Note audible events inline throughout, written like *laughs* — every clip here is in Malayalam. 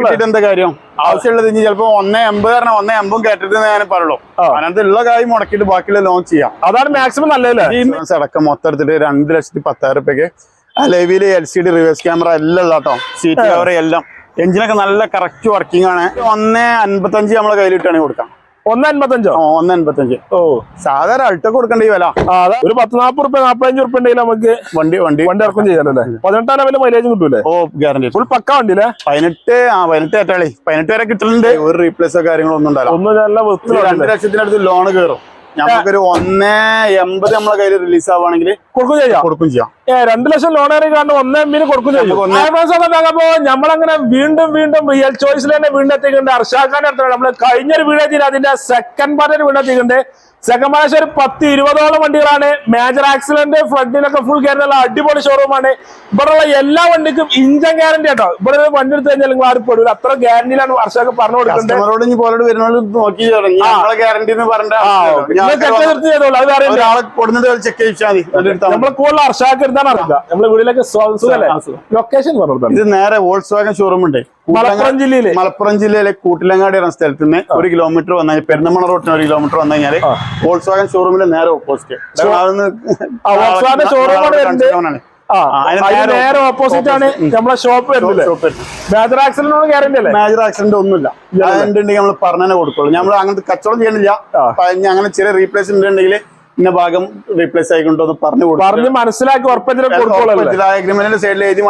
കിട്ടിയിട്ട് എന്താ കാര്യം? ആവശ്യമുള്ളത് ഇനി ചിലപ്പോ ഒന്നേ എൺപത് തരണം ഒന്നേ എൺപതും കേട്ടിട്ട് ഞാൻ പറയുള്ളൂ. അതിനകത്ത് ഉള്ള കാര്യം മുടക്കിയിട്ട് ബാക്കിയുള്ള ലോൺ ചെയ്യാം. അതാണ് മാക്സിമം നല്ലതല്ലേ? ഇൻഷുറൻസ് അടക്കം മൊത്തം എടുത്തിട്ട് രണ്ട് ലക്ഷത്തി പത്തായിരം റുപ്യക്ക് Alavil L C D reverse camera എല്ലാം ഉള്ള കേട്ടോ. സീറ്റ് കവർ എല്ലാം. എഞ്ചിനൊക്കെ നല്ല കറക്റ്റ് വർക്കിംഗ് ആണ്. ഒന്നേ അൻപത്തഞ്ച് നമ്മളെ കയ്യിലിട്ടാണ് കൊടുക്കാം ഒന്ന് അൻപത്തഞ്ചോ ആ, ഓ. സാധാരണ അൾട്ടൊക്കെ കൊടുക്കേണ്ട ഈ വില. ഒരു പത്ത് നാപ്പത് റുപ്യ നാപ്പത്തഞ്ച് റുപ്യ ഉണ്ടെങ്കിൽ നമുക്ക് വണ്ടി വണ്ടി. വണ്ടി ഇറക്കം ചെയ്യാനല്ലേ പതിനെട്ടാം ലെവൽ മൈലേജ് കിട്ടൂലേ? ഓ ഗ്യാരണ്ടി ഫുൾ പക്ക വണ്ടിയില്ലേ പതിനെട്ട് ആ പതിനെട്ട് ഏറ്റാളി. പതിനെട്ട് വരെ കിട്ടുന്നുണ്ട് ഒരു റീപ്ലേസോ കാര്യങ്ങളോ ഒന്നും ഉണ്ടാവില്ല. ഒന്നും നല്ല രണ്ട് ലക്ഷത്തിനടുത്ത് ലോൺ കയറും നമുക്കൊരു ഒന്നേ എൺപത് നമ്മളെ കയ്യിൽ റിലീസ് ആവുകയാണെങ്കിൽ കൊടുക്കും ചെയ്യാം. കൊടുക്കും ചെയ്യാം. ഏ രണ്ട് ലക്ഷം ലോൺ ഏറിയാണ്ട് ഒന്നേ എമ്മിന് കൊടുക്കും ചെയ്യും. ഒക്കെ നമ്മളങ്ങനെ വീണ്ടും വീണ്ടും റിയൽ ചോയ്സിൽ തന്നെ വീണ്ടും എത്തിക്കുന്നുണ്ട് അർഷാഖാന്റെ അടുത്താണ് നമ്മൾ കഴിഞ്ഞൊരു വീഡിയോ ചെയ്ത് അതിന്റെ സെക്കൻഡ് പാർട്ടിന് വീണ്ടും എത്തിക്കുന്നുണ്ട് സെക്കൻഡ് പാർട്ടി ഒരു പത്ത് ഇരുപതോളം വണ്ടികളാണ്. മേജർ ആക്സിഡന്റ് ഫ്ലഡിനൊക്കെ ഫുൾ കയറുന്ന അടിപൊളി ഷോറൂമാണ് ഇവിടെയുള്ള എല്ലാ വണ്ടിക്കും ഇഞ്ചൻ ഗ്യാരണ്ടി കേട്ടോ ഇവിടെ ഒരു വണ്ടി എടുത്ത് കഴിഞ്ഞാൽ നിങ്ങൾ ആരും പെടില്ല അത്ര ഗ്യാരണ്ടിയിലാണ് വർഷമൊക്കെ പറഞ്ഞു കൊടുക്കുന്നത്. പോലോട് വരുന്നോട് നോക്കി തുടങ്ങി. ഗ്യാരണ്ടി എന്ന് നമ്മളെ കൂടുതൽ അർഷാക്ക് എടുത്താണ് അറിയില്ല നമ്മളെ വീട്ടിലേക്ക് ലൊക്കേഷൻ പറഞ്ഞു ഇത് നേരെ വോൾസ് വാഗൻ ഷോറൂം ഉണ്ട്. മലപ്പുറം ജില്ലയിലെ? മലപ്പുറം ജില്ലയിലെ കൂട്ടിലങ്ങാടി എന്ന സ്ഥലത്ത് നിന്ന് ഒരു കിലോമീറ്റർ വന്നു കഴിഞ്ഞാൽ പെരുന്തമണ റോട്ടിന് ഒരു കിലോമീറ്റർ വന്നു കഴിഞ്ഞാൽ വോൾസ്വാഗൻ വോൾസ് ഷോറൂമിന്റെ നേരെ ഓപ്പോസിറ്റ് നേരെ ഓപ്പോസിറ്റ് ആണ് നമ്മളെ ഷോപ്പ് മേജർ ആക്സിഡന്റ് ഗ്യാരണ്ടി അല്ലേ? മേജർ ആക്സിഡന്റ് ഒന്നുമില്ല. അതുണ്ടെങ്കിൽ നമ്മൾ പറഞ്ഞേ കൊടുക്കുള്ളൂ. നമ്മൾ അങ്ങനത്തെ കച്ചവടം ചെയ്യണില്ല. അങ്ങനെ ചെറിയ റീപ്ലേസ്മെന്റ് ഉണ്ടെങ്കിൽ ഇന്ന ഭാഗം റീപ്ലേസ് ആയിക്കൊണ്ടോ എന്ന് പറഞ്ഞു പറഞ്ഞ് മനസ്സിലാക്കി അഗ്രിമെന്റിന്റെ സൈഡിൽ എഴുതി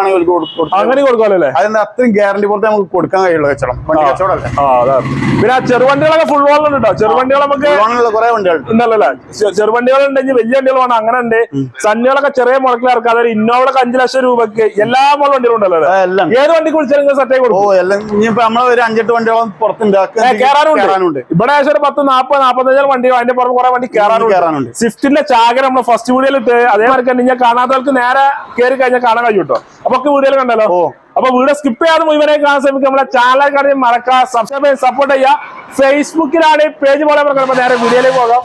അങ്ങനെ കൊടുക്കാമല്ലേ അതിന്റെ അത്രയും ഗ്യാരണ്ടി പുറത്ത് നമുക്ക് കൊടുക്കാൻ കഴിയുള്ളൂ കച്ചവടം. വണ്ടി കച്ചവടമല്ലേ? പിന്നെ ആ ചെറുവണ്ടികളൊക്കെ ഫുൾ വാളുണ്ട് ഉണ്ടോ? ചെറുവണ്ടികൾ നമുക്ക് കുറെ വണ്ടികൾ. ഉണ്ടല്ലോ ചെറുവണ്ടികൾ ഉണ്ടെങ്കിൽ വലിയ വണ്ടികൾ വേണം. അങ്ങനെ ഉണ്ട്. സണ്ണികളൊക്കെ ചെറിയ മുടക്കിൽ ഇറക്കാതെ അതായത് ഇന്നോവളൊക്കെ അഞ്ചു ലക്ഷം രൂപക്ക് എല്ലാ മോഡൽ വണ്ടികളും ഉണ്ടല്ലോ ഏത് വണ്ടി വിളിച്ചാലും നിങ്ങൾ സെറ്റ് കൊടുക്കും. ഓ എല്ലാം. ഇനിയിപ്പോ നമ്മളെ ഒരു അഞ്ചെട്ട് വണ്ടികളും പുറത്തുണ്ട് അതൊക്കെ ഏ, കേറാനുണ്ട്. കേറാനുണ്ട് ഇവിടെ ഏകദേശം ഒരു പത്ത് നാപ്പത് നാപ്പത്തഞ്ചാറ് വണ്ടികൾ അതിന്റെ പുറമെ കുറെ വണ്ടി കയറാനും കയറാനുണ്ട് സ്വിഫ്റ്റിന്റെ ചാകര നമ്മൾ ഫസ്റ്റ് വീഡിയോയിൽ ഇട്ട് അതേമാതിരി തന്നെ ഞാൻ കാണാത്തവർക്ക് നേരെ കയറി കഴിഞ്ഞാൽ കാണാൻ കഴിയും കേട്ടോ അപ്പൊ ഒക്കെ വീഡിയോയിൽ കണ്ടല്ലോ? ഓ. അപ്പൊ വീഡിയോ സ്കിപ്പ് ചെയ്യാതെ മുഴുവനെ കാണാൻ ശ്രമിക്കുക. നമ്മളെ ചാനൽ കാണി മറക്കുക സബ്സ്ക്രൈബ് ചെയ്ത് സപ്പോർട്ട് ചെയ്യുക. ഫേസ്ബുക്കിലാണ് പേജ് പോലെ അപ്പൊ നേരെ വീഡിയോയിലേക്ക് പോകാം.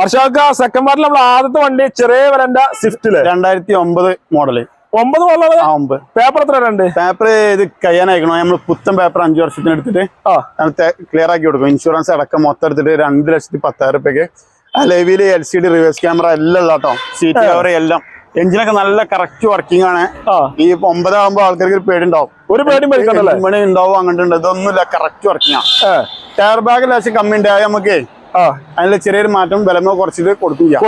ഹർഷാക്ക സെക്കൻഡ് പാർട്ടിൽ നമ്മൾ ആദ്യത്തെ വണ്ടി ചെറിയ വരണ്ട സ്വിഫ്റ്റിൽ രണ്ടായിരത്തി ഒമ്പത് മോഡൽ ഒമ്പത് ഒമ്പത്. പേപ്പർ എത്ര ഉണ്ട് പേപ്പർ ഇത് കഴിയാനായിക്കണോ നമ്മൾ പുത്തൻ പേപ്പർ അഞ്ചു വർഷത്തിന് എടുത്തിട്ട് ക്ലിയർ ആക്കി കൊടുക്കും. ഇൻഷുറൻസ് അടക്കം മൊത്തം എടുത്തിട്ട് രണ്ട് ലക്ഷത്തി പത്തായിരം റുപ്യക്ക് Alavil L C D reverse camera എല്ലാം ഉള്ള കേട്ടോ സീറ്റ് കവർ എല്ലാം. എഞ്ചിനൊക്കെ നല്ല കറക്റ്റ് വർക്കിംഗ് ആണ്. ഈ ഒമ്പതാകുമ്പോ ആൾക്കാർക്ക് ഒരു പേടി ഒരു പേടി മണി ഉണ്ടാവും അങ്ങോട്ട് ഉണ്ട് ഇതൊന്നുമില്ല കറക്റ്റ് വർക്കിംഗ് ആണ് ടയർ ബാഗ് ലാശം കമ്മി ഉണ്ടായാൽ നമുക്ക് അതിൽ ചെറിയൊരു മാറ്റം ബലമോ കുറച്ചിട്ട് കൊടുക്കും ചെയ്യാം.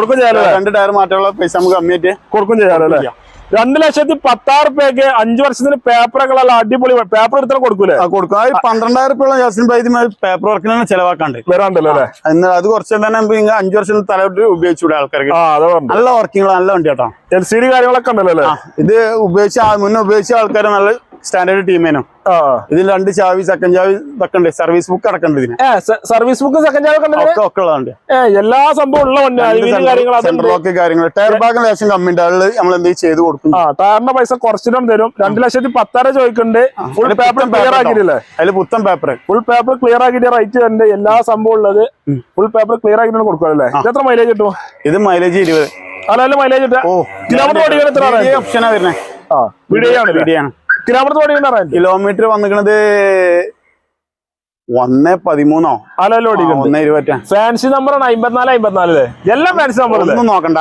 രണ്ട് ടയർ മാറ്റമുള്ള പൈസ നമുക്ക് കമ്മിയായിട്ട് കൊടുക്കും ചെയ്യാലോ അല്ലേ? ചെയ്യാം. രണ്ട് ലക്ഷത്തി പത്താറ് രൂപയ്ക്ക് അഞ്ചു വർഷത്തിന് പേപ്പറൊക്കെ ഉള്ള അടിപൊളി പേപ്പർ എടുത്താൽ കൊടുക്കൂലേ? കൊടുക്കും. ഒരു പന്ത്രണ്ടായിരം രൂപയുള്ള ജാസ്മിൻ പൈതി പേപ്പർ വർക്കിനാണ് ചെലവാക്കാണ്ട്. വരാണ്ടല്ലോ അല്ലേ? എന്നാൽ അത് കുറച്ച് തന്നെ അഞ്ചു വർഷം തലവിട്ട് ഉപയോഗിച്ചൂടെ ആൾക്കാർക്ക്. അതാ നല്ല വർക്കിംഗ് നല്ല വണ്ടി കേട്ടോ എൽ സി ഡി കാര്യങ്ങളൊക്കെ ഉണ്ടല്ലോ ഇത് ഉപയോഗിച്ച മുന്നേ ഉപയോഗിച്ച ആൾക്കാർ നല്ല സ്റ്റാൻഡേർഡ് ടീമേനോ ആ. ഇതിൽ രണ്ട് ചാവി സെക്കൻഡ് ചാവി ഇതൊക്കെ ഉണ്ട് സർവീസ് ബുക്ക് അടക്കണ്ട് ഇതിന്. സർവീസ് ബുക്ക് സെക്കൻഡ് ചാവി ഒക്കെ ഉള്ളതുണ്ട് എല്ലാ സംഭവം ഉള്ള സെൻട്രൽ ലോക്ക് കാര്യങ്ങൾ ടയർ ബാഗ് ലേശം കമ്മി ഉണ്ട് അതിൽ നമ്മൾ എന്തെങ്കിലും ചെയ്ത് കൊടുക്കും. ടയറിന്റെ പൈസ കുറച്ചിട്ടും തരും. രണ്ട് ലക്ഷത്തി പത്താറ് ചോദിക്കുന്നുണ്ട്. ഫുൾ പേപ്പർ ക്ലിയർ ആക്കിയിട്ടില്ലേ? അതിൽ പുത്തൻ പേപ്പർ ഫുൾ പേപ്പർ ക്ലിയർ ആക്കിയിട്ട് റൈറ്റ് ഉണ്ട് എല്ലാ സംഭവം ഉള്ളത് ഫുൾ പേപ്പർ ക്ലിയർ ആക്കിയിട്ട് കൊടുക്കുമല്ലേ അല്ലേ? എത്ര മൈലേജ് കിട്ടും? ഇത് മൈലേജ് ഇരുപത്. അല്ല മൈലേജ് കിട്ടുക. ഓ കിലോമീറ്റർ ഓടിക്കാൻ എത്ര? ഓപ്ഷനാ വരുന്നത് ആ വീഡിയോ ആണ് വീഡിയോ ആണ്. കിലോമീറ്റർ ഓടിക്കുന്ന റേറ്റ് കിലോമീറ്റർ വന്നിക്കണത് ഒന്ന് പതിമൂന്നോ? അല്ലല്ലോ ഒന്ന് ഇരുപറ്റാ ഫാൻസി നമ്പറാണ് അമ്പത്തിനാല് അമ്പത്തിനാല് എല്ലാം ഫാൻസി നമ്പർ ഒന്നും നോക്കണ്ട.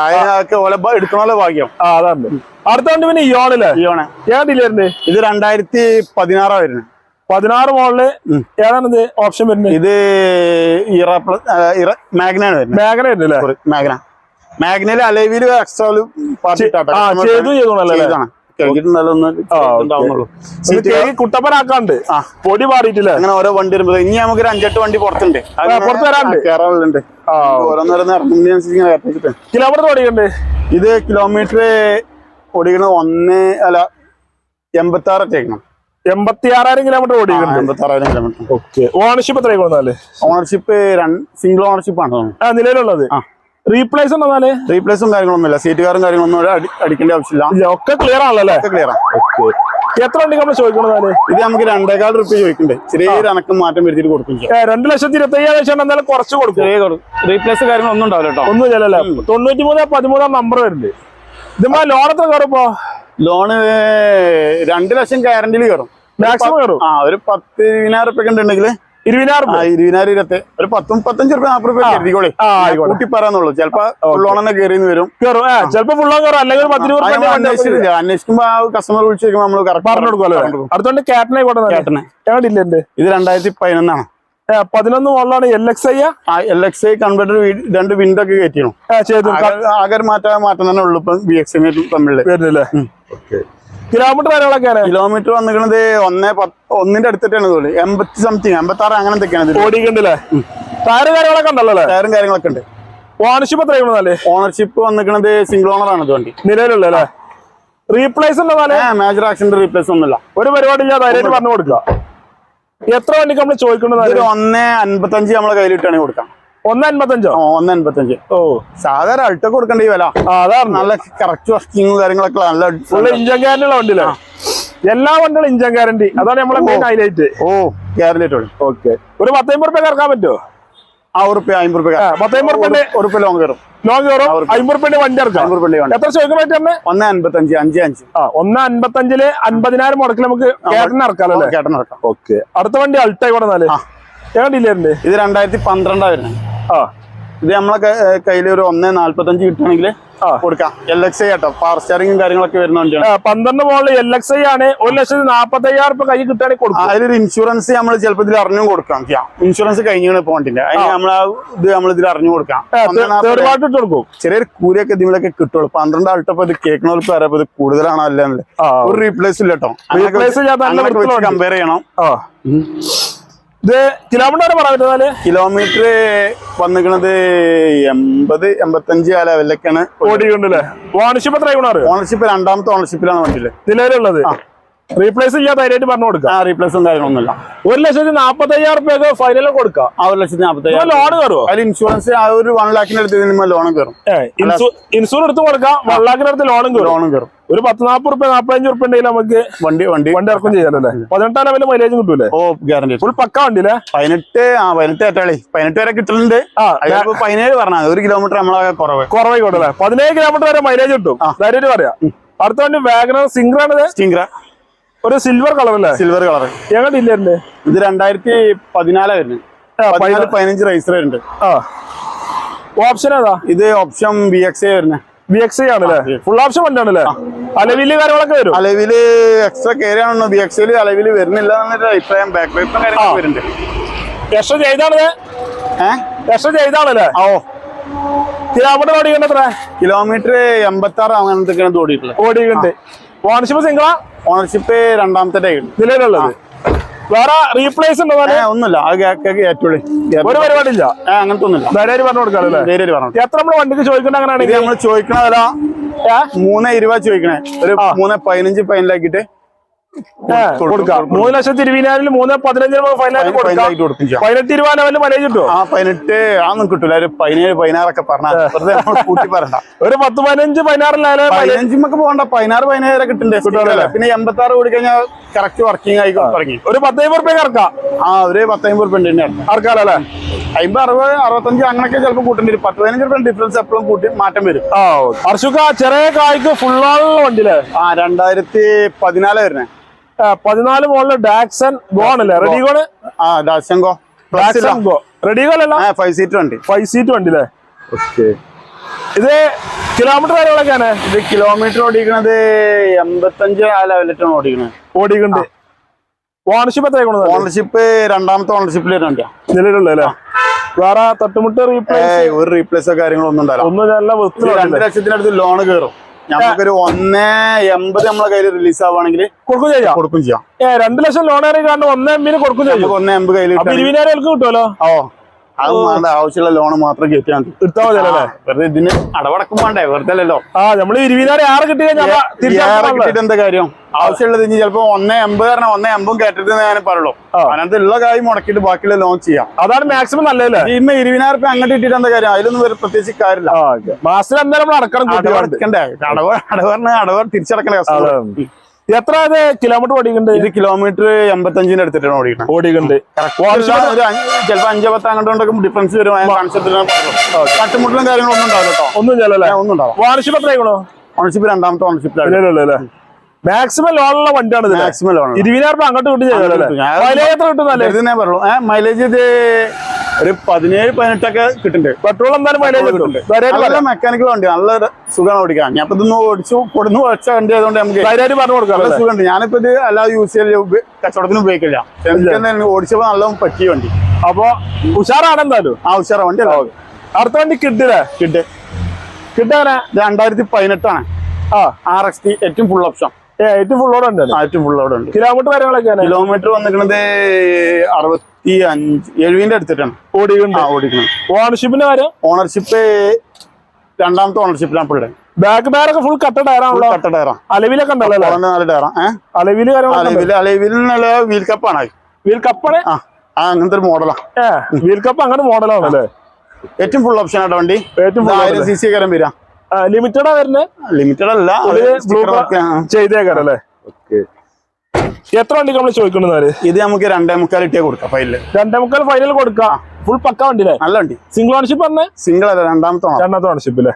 എടുക്കണല്ലോ ഭാഗ്യം. ആ അതാണ്. അടുത്ത വണ്ടി പിന്നെ ഇയോണില്ലേ ഇയോണെ ഏതാ ഡിലറിന്റെ ഇത് രണ്ടായിരത്തി പതിനാറാ വരുന്നത്. പതിനാറ് മോളിൽ ഏതാണിത് ഓപ്ഷൻ വരുന്നത്? ഇത് ഇറ ഇറ മാഗ്നാണ് വരുന്നത്. മേഖല വരുന്നില്ലേ മാഗ്ന. മാഗ്നയിൽ അലവിൽ എക്സ്ട്രാ ചെയ്തു ചെയ്തോണല്ലേ കുട്ടപ്പനാക്കാണ്ട്. പൊടി പാടിയിട്ടില്ല? അങ്ങനെ ഓരോ വണ്ടി വരുമ്പോ ഇനി നമുക്ക് ഒരു അഞ്ചെട്ട് വണ്ടി പുറത്തുണ്ട്. പുറത്ത് വരാണ്ട് കേരളമുണ്ട് ആ ഓരോന്നോരോന്ന് ഇറങ്ങുന്നതിനനുസരിച്ച് കിലോമീറ്റർ ഓടിക്കണ്ട് ഇത് കിലോമീറ്റർ ഓടിക്കണത് ഒന്ന് അല്ല എൺപത്തി ആറ് ഒറ്റയ്ക്കണം എൺപത്തി ആറായിരം കിലോമീറ്റർ ഓടിക്കണം എൺപത്തി ആറായിരം കിലോമീറ്റർ. ഓക്കെ. ഓണർഷിപ്പ് എത്രയാണ് ഓണർഷിപ്പ് സിംഗിൾ ഓണർഷിപ്പ് ആണ് നിലവിലുള്ളത്? ആ. റീപ്ലേസ് ഉണ്ടെന്നാൽ റീപ്ലേസും കാര്യങ്ങളൊന്നുമില്ല. സീറ്റുകാരും കാര്യങ്ങളൊന്നും അടിക്കേണ്ട ആവശ്യമില്ല. ഒക്കെ ക്ലിയർ ആണല്ലേ ക്ലിയർ ആണ് എത്ര വണ്ടി നമ്മൾ ചോദിക്കണതാൽ ഇത് നമുക്ക് രണ്ടേകാൽ റുപ്യ ചോദിക്കണ്ടേ ചെറിയൊരു അനക്കം മാറ്റം വരുത്തിയിട്ട് കൊടുക്കും രണ്ട് ലക്ഷത്തി ഇരുപത്തി അയ്യായിരം ലക്ഷം എന്തായാലും കുറച്ച് കൊടുക്കും. റീപ്ലേസ് കാര്യങ്ങളൊന്നും ഉണ്ടാവില്ല കേട്ടോ. ഒന്നും ചെല്ലല്ലേ തൊണ്ണൂറ്റി മൂന്ന് പതിമൂന്നാം നമ്പർ വരുന്നുണ്ട് ഇതുമ്പോ ലോൺ എത്ര കയറുമ്പോ ലോണ് രണ്ട് ലക്ഷം ഗ്യാരണ്ടിയിൽ കയറും. മാക്സിമം കയറും? ആ ഒരു പത്ത് ഇരുപതിനായിരം ഉറുപ്പ്യ ഉണ്ടെങ്കിൽ ഇരുപതിനായിരം ആ ഇരുപതിനായിരം ഇരുപത്തി ഒരു പത്ത് മുപ്പത്തഞ്ച് റുപ്യ നാൽപ്പത് റുപ്യ കരുതിക്കോളെ. ആ, ആയിക്കോട്ടെ. കൂട്ടി പറയാന്നുള്ളൂ ചിലപ്പോ ലോൺ തന്നെ വരും. കയറും ഏ ചിലപ്പോ ഫുള്ളോ കയറും അല്ലെങ്കിൽ പത്ത് രൂപ അന്വേഷിക്കുമ്പോ ആ കസ്റ്റമർ വിളിച്ചു നമ്മൾ പറഞ്ഞു കൊടുക്കുമല്ലോ. അടുത്തോണ്ട് ഇത് രണ്ടായിരത്തി പതിനൊന്നാണ്. പതിനൊന്ന് മോളിലാണ് L X I L X I converter രണ്ട് വിൻഡോ ഒക്കെ കയറ്റിണു ചെയ്തു. ആകെ മാറ്റാൻ മാറ്റം മാറ്റം തന്നെ ഉള്ളു ഇപ്പം ബി എക്സ് തമ്മിൽ. വരുന്നില്ലേ? കിലോമീറ്റർ കാര്യങ്ങളൊക്കെയാണ് കിലോമീറ്റർ വന്നിരിക്കുന്നത് ഒന്നേ പത്ത് ഒന്നിന്റെ അടുത്തിട്ടാണ് തോന്നി എൺപത്തി സംതിങ് എൺപത്തി ആറ് അങ്ങനെ എന്തൊക്കെയാണ് ഇതിന്. ഓടിക്കണ്ടല്ലേ ടയറ് കാര്യങ്ങളൊക്കെ ഉണ്ടല്ലോ അല്ലേ? ടയറും കാര്യങ്ങളൊക്കെ ഉണ്ട്. ഓണർഷിപ്പ് എത്ര ചെയ്യണമെന്നല്ലേ ഓണർഷിപ്പ് വന്നിരിക്കുന്നത് സിംഗിൾ ഓണർ ആണ് ഇത് വണ്ടി. നിലവിലുള്ള അല്ലേ? റീപ്ലേസ് ഉണ്ടെന്നാലേ മേജർ ആക്സിഡന്റ് റീപ്ലേസ് ഒന്നുമില്ല. ഒരു പരിപാടി ഇല്ലാതെ ധൈര്യമായിട്ട് പറഞ്ഞു കൊടുക്കുക. എത്ര വണ്ടിക്ക് നമ്മൾ ചോദിക്കുന്നത് ഒന്ന് അൻപത്തഞ്ച് നമ്മളെ കയ്യിലിട്ടാണ് കൊടുക്കാം. ഒന്ന് അൻപത്തഞ്ചോ? ഒന്ന് അൻപത്തഞ്ച്. ഓ. സാധാരണ അൾട്ട കൊടുക്കേണ്ട ഈ വില? അതാണ് നല്ല കറക്റ്റ് വർക്കിംഗ് കാര്യങ്ങളൊക്കെ നല്ല ഫുള്ള് ഇഞ്ചൻ ഗ്യാരണ്ടി ഉള്ള വണ്ടിയില്ലേ? എല്ലാ വണ്ടികളും ഇഞ്ചൻ ഗ്യാരണ്ടി അതാണ് നമ്മളെ മെയിൻ ഹൈലൈറ്റ് ഓ ഗ്യാരണ്ടി ഓക്കെ ഒരു പത്തമ്പത് റുപ്യ ഇറക്കാൻ പറ്റുമോ ഉറുപ്പ്യ അമ്പത് റുപ്യ ആ, പത്തമ്പത് റുപ്യ ഉറുപ്പ്യ ലോങ് കയറും. ലോങ് കയറും. അമ്പത് റുപ്യ വണ്ടി ഇറക്കാം. അമ്പത് റുപ്യ വേണ്ട. എത്ര ചോദിക്കുന്ന റേറ്റ് തന്നെ ഒന്ന് അൻപത്തഞ്ച് അഞ്ച് അഞ്ച്. ആ ഒന്ന് അൻപത്തഞ്ചിൽ അൻപതിനായിരം മുടക്കിൽ നമുക്ക് അല്ലേ? കേട്ടൻ ഓക്കെ. അടുത്ത വണ്ടി അൾട്ടായി നാല് ഇത് രണ്ടായിരത്തി പന്ത്രണ്ടായിരുന്നു ആ. ഇത് നമ്മളെ കയ്യിൽ ഒരു ഒന്ന് നാല്പത്തഞ്ച് കിട്ടുകയാണെങ്കിൽ കൊടുക്കാം. എൽ എക്സ് ഐ കേട്ടോ പവർ സ്റ്റാറിംഗും കാര്യങ്ങളൊക്കെ വരുന്ന വണ്ടിയാണ്. പന്ത്രണ്ട് മോളിൽ എൽ എക്സ് ഐ ആണ്. ഒരു ലക്ഷത്തി നാൽപ്പത്തി അയ്യായിരം രൂപ കൈ കിട്ടുകയാണെങ്കിൽ കൊടുക്കും അതിലൊരു ഇൻഷുറൻസ് നമ്മൾ ചിലപ്പോൾ ഇതിൽ അറിഞ്ഞു കൊടുക്കാം. ഇൻഷുറൻസ് കഴിഞ്ഞാണ് ഇപ്പൊ വണ്ടിന്റെ അതിന് നമ്മൾ ആ ഇത് നമ്മൾ ഇതിൽ അറിഞ്ഞു കൊടുക്കാം. കൊടുക്കും. ചെറിയൊരു കൂലിയൊക്കെ ഇതിലൊക്കെ കിട്ടുള്ളൂ. പന്ത്രണ്ട് ആൾട്ടപ്പോ ഇത് കേൾക്കണവർക്ക് അറിയാം. ഇത് കൂടുതലാണോ അല്ലെന്നില്ല ഒരു റീപ്ലേസ് ഇല്ല കേട്ടോ കമ്പയർ ചെയ്യണം. ഇത് കിലോമീറ്റർ പറയാൻ പറ്റുന്നാൽ കിലോമീറ്റർ വന്നിക്കണത് എൺപത് എൺപത്തഞ്ച് ആ ലെവലിലൊക്കെയാണ് ഓടിക്കൊണ്ടല്ലേ ഓണർഷിപ്പ് എത്ര ഗുണാറ്? ഓണർഷിപ്പ് രണ്ടാമത്തെ ഓണർഷിപ്പിലാണ് വണ്ടിയിൽ. നിലവിലുള്ളത്? റീപ്ലേസ് ചെയ്യാൻ ധൈര്യമായിട്ട് പറഞ്ഞു കൊടുക്കാം. റീപ്ലേസ് എന്തായാലും കാര്യങ്ങളൊന്നുമില്ല ഒരു ലക്ഷത്തി നാപ്പത്തി അയ്യായിരം റുപ്യൊക്കെ ഫൈനലിൽ കൊടുക്കാം. ആ ഒരു ലക്ഷത്തി നാപ്പത്തി ലോൺ കയറുമോ അതിൽ ഇൻഷുറൻസ് ആ ഒരു വൺ ലാഖിന്റെ അടുത്ത് ഇതിന് ലോണും കയറും. ഇൻഷുറൻസ് എടുത്ത് കൊടുക്കാം. വള്ളാക്കിന്റെ അടുത്ത് ലോണും കയറും. ലോണും കയറും. ഒരു പത്ത് നാപ്പത് റുപ്യ നാപ്പത്തഞ്ച് റുപ്യ ഉണ്ടെങ്കിൽ നമുക്ക് വണ്ടി വണ്ടി വണ്ടി ഇറക്കം ചെയ്യാനല്ലേ പതിനെട്ടാം ലെവലിൽ മൈലേജും കിട്ടൂലേ? ഓ ഗ്യാരണ്ടി ഫുൾ പക്ക വണ്ടിയില്ലേ പതിനെട്ട് ആ പതിനെട്ട് ഏറ്റാളി. പതിനെട്ട് വരെ കിട്ടുന്നുണ്ട് ആ അതിപ്പോ പതിനേഴ് പറഞ്ഞാൽ ഒരു കിലോമീറ്റർ നമ്മളെ കുറവ്. കുറവായിക്കോട്ടെ പതിനേഴ് കിലോമീറ്റർ വരെ മൈലേജ് കിട്ടും. ധൈര്യമായിട്ട് പറയാം. അടുത്ത വണ്ടി വാഗനർ സിംഗർ സിംഗ്ര ഒരു സിൽവർ കളർ അല്ലേ? സിൽവർ കളർ ഞങ്ങളുടെ ഇല്ലേ ഇത് രണ്ടായിരത്തി പതിനാല് വരുന്നത് പതിനഞ്ച് റൈസർ വരുന്നുണ്ട്. ഓപ്ഷൻ ഏതാ? ഇത് ഓപ്ഷൻ ബി എക്സ് എ വരുന്നത് ബി എക്സ് ഐ ആണല്ലേ? ഫുൾ ഓപ്ഷൻ വണ്ടി ആണല്ലേ? അലവിൽ കാര്യങ്ങളൊക്കെ വരും? അലവിൽ എക്സ്ട്രാ കയറി ആണോ ബി എക്സ് എയിൽ അലവിൽ വരുന്നില്ല എന്നൊരു അഭിപ്രായം ബാക്ക് വൈപ്പും കാര്യങ്ങളൊക്കെ വരുന്നുണ്ട്. എക്സ്ട്രാ ചെയ്താണല്ലേ? എക്സ്ട്രാ ചെയ്താണല്ലേ? ഓ. കിലോമീറ്റർ ഓടിക്കണ്ട എത്ര കിലോമീറ്റർ എൺപത്തി ആറ് അങ്ങനത്തെ ഓടിയിട്ടുള്ളത്. ഓടിയിട്ടുണ്ട്. ഓണർഷിപ്പ് സിംഗിളാ ഓണർഷിപ്പ് രണ്ടാമത്തെ നിലവിലുള്ളത്. വേറെ റീപ്ലേസ് ഉണ്ടോ ഒന്നുമില്ല. ഒരു പരിപാടിയില്ല. അങ്ങനത്തെ ഒന്നുമില്ല. ധൈര്യം പറഞ്ഞു കൊടുക്കാം. എത്ര നമ്മൾ വണ്ടിക്ക് ചോദിക്കണ അങ്ങനെയാണെങ്കിൽ? നമ്മൾ ചോദിക്കണ വില മൂന്ന് ഇരുപത് ചോദിക്കണേ. ഒരു മൂന്ന് പതിനഞ്ച് ഫൈനലാക്കിയിട്ട് കൊടുക്കാം. മൂന്ന് ലക്ഷത്തി ഇരുപതിനായിരം മൂന്ന് കൊടുക്കാം. പതിനെട്ട് ഇരുപത് ലെവലിൽ മൈലേജ് ആ പതിനെട്ട് ആന്നും കിട്ടൂല. ഒരു പതിനേഴ് പതിനാറൊക്കെ പറഞ്ഞാൽ കൂട്ടി പറയണ്ട. ഒരു പത്ത് പതിനഞ്ച് പതിനാറ് പതിനഞ്ചിമൊക്കെ പോകണ്ട. പതിനാറ് പതിനേഴ് കിട്ടുന്നുണ്ട് പിന്നെ എൺപത്തി ആറ് കൂടി കഴിഞ്ഞാൽ കറക്റ്റ് വർക്കിംഗ് ആയി തുടങ്ങി. ഒരു പത്തൈമ്പത് റുപ്യ ഇറക്കാം. ആ ഒരു പത്തമ്പത് റുപ്യ ഉണ്ട് അമ്പത് അറുപത് അറുപത്തഞ്ച് അങ്ങനെയൊക്കെ ചിലപ്പോൾ കൂട്ടേണ്ടി വരും. പത്ത് പതിനഞ്ച് റുപ്യ ഡിഫറൻസ് എപ്പോഴും കൂട്ടി മാറ്റം വരും. ആ അർഷുക്ക ചെറിയ കായ്ക്ക് ഫുള്ളാളുള്ള വണ്ടിയില്ലേ ആ രണ്ടായിരത്തി പതിനാല് വരുന്നേ പതിനാല് മോളിൽ ഡാക്സൺ ഗോ ആണല്ലേ? Ready plus Datsun go ready go അല്ല ഫൈവ് സീറ്റ് വണ്ടി. ഫൈവ് സീറ്റ് വണ്ടിയില്ലേ ഇത് കിലോമീറ്റർ കാര്യങ്ങളൊക്കെയാണ്? ഇത് കിലോമീറ്റർ ഓടിക്കണത് എൺപത്തഞ്ച് ആ ലെവലിട്ടാണ് ഓടിക്കണത്. ഓടിക്കുന്നുണ്ട് ഓണർഷിപ്പ് എത്ര ആയിക്കോണത് ഓണർഷിപ്പ് രണ്ടാമത്തെ ഓണർഷിപ്പിൽ നിലവിലുള്ള അല്ലേ? വേറെ തട്ടുമുട്ട് റീപ്ലേസ് ഒരു റീപ്ലേസോ കാര്യങ്ങളോ ഒന്നും ഉണ്ടാവില്ല. ഒന്നും നല്ല വൃത്തി രണ്ട് ലക്ഷത്തിനടുത്ത് ലോൺ കയറും നമുക്കൊരു ഒന്നേ എൺപത് നമ്മളെ കയ്യിൽ റിലീസ് ആവുകയാണെങ്കിൽ കൊടുക്കും ചെയ്യാം. കൊടുക്കും ചെയ്യാം. രണ്ട് ലക്ഷം ലോൺ കാരണം ഒന്നേ എമ്പിന് കൊടുക്കും ചെയ്യാം. ഒന്നേ എൺപത് കയ്യിൽ ഇരുപതിനായിരം കിട്ടുമല്ലോ ഓ. അത് വേണ്ട ആവശ്യമുള്ള ലോൺ മാത്രം കയറ്റിയാൽ മതി എടുത്താൽ മതി അല്ലേ? വെറുതെ ഇതിന് അടവടക്കും വേണ്ടേ? വെറുതെ അല്ലല്ലോ. ആ നമ്മൾ ഇരുപതിനായിരം ആറ് കിട്ടി കഴിഞ്ഞാൽ കിട്ടിയിട്ട് എന്താ കാര്യം? ആവശ്യമുള്ളത് ഇനി ചിലപ്പോ ഒന്നേ എൺപത് പറഞ്ഞാൽ ഒന്നേ എൺപതും കേട്ടിട്ട് ഞാൻ പറയുള്ളൂ. അതിനകത്ത് ഉള്ള കാര്യം മുടക്കിയിട്ട് ബാക്കിയുള്ള ലോൺ ചെയ്യാം. അതാണ് മാക്സിമം നല്ലതല്ലേ? ഇന്ന് ഇരുപതിനായിരം റുപ്യ അങ്ങോട്ട് ഇട്ടിട്ട് എന്താ കാര്യം? അതിലൊന്നും വേറെ പ്രത്യേകിച്ച് കാര്യമില്ല. മാസത്തിൽ എന്തായാലും നമ്മൾ അടക്കണം. അടവടക്കണ്ടേ അടവ് തിരിച്ചടക്കണ അതെ. കസ്റ്റമർ എത്ര അത് കിലോമീറ്റർ ഓടിക്കുന്നുണ്ട് ഇത് കിലോമീറ്റർ എൺപത്തഞ്ചിന്റെ അടുത്തിട്ടാണ് ഓടിക്കുന്നത് ഓടിക്കുന്നുണ്ട് ചിലപ്പോ അഞ്ചു പത്ത് അങ്ങോട്ടൊക്കെ ഡിഫറൻസ് വരും. കട്ടുമുട്ടലും കാര്യങ്ങളൊന്നും ഉണ്ടാവില്ല കേട്ടോ. ഒന്നും ചെല്ലല്ലേ ഒന്നും ഉണ്ടാവും വാർഷിപ്പ് എത്ര ആയിക്കണോ ഓണർഷിപ്പ് രണ്ടാമത്തെ അല്ലേ? മാക്സിമം ലോണുള്ള വണ്ടിയാണ് മാക്സിമം ലോൺ ഇരുപതിനായിരം അങ്ങോട്ട് കിട്ടും മൈലേജ് എത്ര കിട്ടും മൈലേജ് ഇത് ഒരു പതിനേഴ് പതിനെട്ടൊക്കെ കിട്ടുന്നുണ്ട്. പെട്രോൾ എന്തായാലും മൈലേജ് കിട്ടും ധൈര്യമായിട്ട് നല്ല മെക്കാനിക്കൽ വണ്ടി നല്ല സുഖമാണ് ഓടിക്കാൻ. ഞാൻ ഇപ്പൊ ഇതൊന്ന് ഓടിച്ചു. കൊടുന്ന് ഓടിച്ച വണ്ടി ആയതുകൊണ്ട് നമുക്ക് ധൈര്യമായിട്ട് പറഞ്ഞു കൊടുക്കാം നല്ല? സുഖമുണ്ട്. ഞാനിപ്പോ ഇത് അല്ലാതെ യൂസ് ചെയ്യൽ ഉപ- കച്ചവടത്തിന് ഉപയോഗിക്കില്ല. ഓടിച്ചപ്പോ നല്ല പറ്റിയ വണ്ടി. അപ്പൊ ഉഷാറാണ് എന്തായാലും? ആ ഉഷാറ. വണ്ടി അല്ല. അടുത്ത വണ്ടി കിട്ടില്ലേ കിഡ്. കിട്ടാനാ രണ്ടായിരത്തി പതിനെട്ടാണ്. ആ. ആർ എക്സ് ടി ഏറ്റവും ഫുൾ ഓപ്ഷൻ ഏ ഫുൾ ലോഡ് ഉണ്ട് ഏറ്റവും ഫുൾ ലോഡ് ഉണ്ട്. കിലോമീറ്റർ കാര്യങ്ങളൊക്കെയാണ് കിലോമീറ്റർ വന്നിരിക്കുന്നത് അറുപത്തി അഞ്ച് എഴുപതിന്റെ അടുത്തിട്ടാണ്. ഓടിക്കുന്നുണ്ട് ആ ഓടിക്കുന്നത് ഓണർഷിപ്പിന്റെ കാര്യം? ഓണർഷിപ്പ് രണ്ടാമത്തെ ഓണർഷിപ്പിലാണ് പിള്ളേ. ബാക്ക് ബാറൊക്കെ ഫുൾ കട്ട ടയറാണല്ലോ കട്ട ടയറാ അലവിലൊക്കെ ഉണ്ടല്ലോ നാല് ടയറാ ഏഹ് അലവിൽ അലവിൽ നല്ല വീൽ കപ്പാണ് വീൽ കപ്പാണ് ആ അങ്ങനത്തെ ഒരു മോഡലാ വീൽ കപ്പ് അങ്ങനെ മോഡലാണ് അല്ലേ ഏറ്റവും ഫുൾ ഓപ്ഷൻ ആട്ടോ വണ്ടി. ഏറ്റവും ആയിരം സി സി കാരം വരാം ലിമിറ്റഡാ വരുന്നത് ലിമിറ്റഡ് അല്ല അത് അല്ലേ? എത്ര വണ്ടിക്ക് നമ്മൾ ചോദിക്കുന്നത് ഇത് നമുക്ക് രണ്ടേ മുക്കാൽ ഇട്ടേ കൊടുക്കാം ഫൈനൽ രണ്ടേ മുക്കാൽ ഫൈനൽ കൊടുക്കാം. ഫുൾ പക്ക വണ്ടി നല്ല വണ്ടി. സിംഗിൾ ഓണർഷിപ്പ് പറഞ്ഞേ സിംഗിൾ അല്ല രണ്ടാമത്തെ രണ്ടാമത്തെ ഓണർഷിപ്പ് അല്ലേ?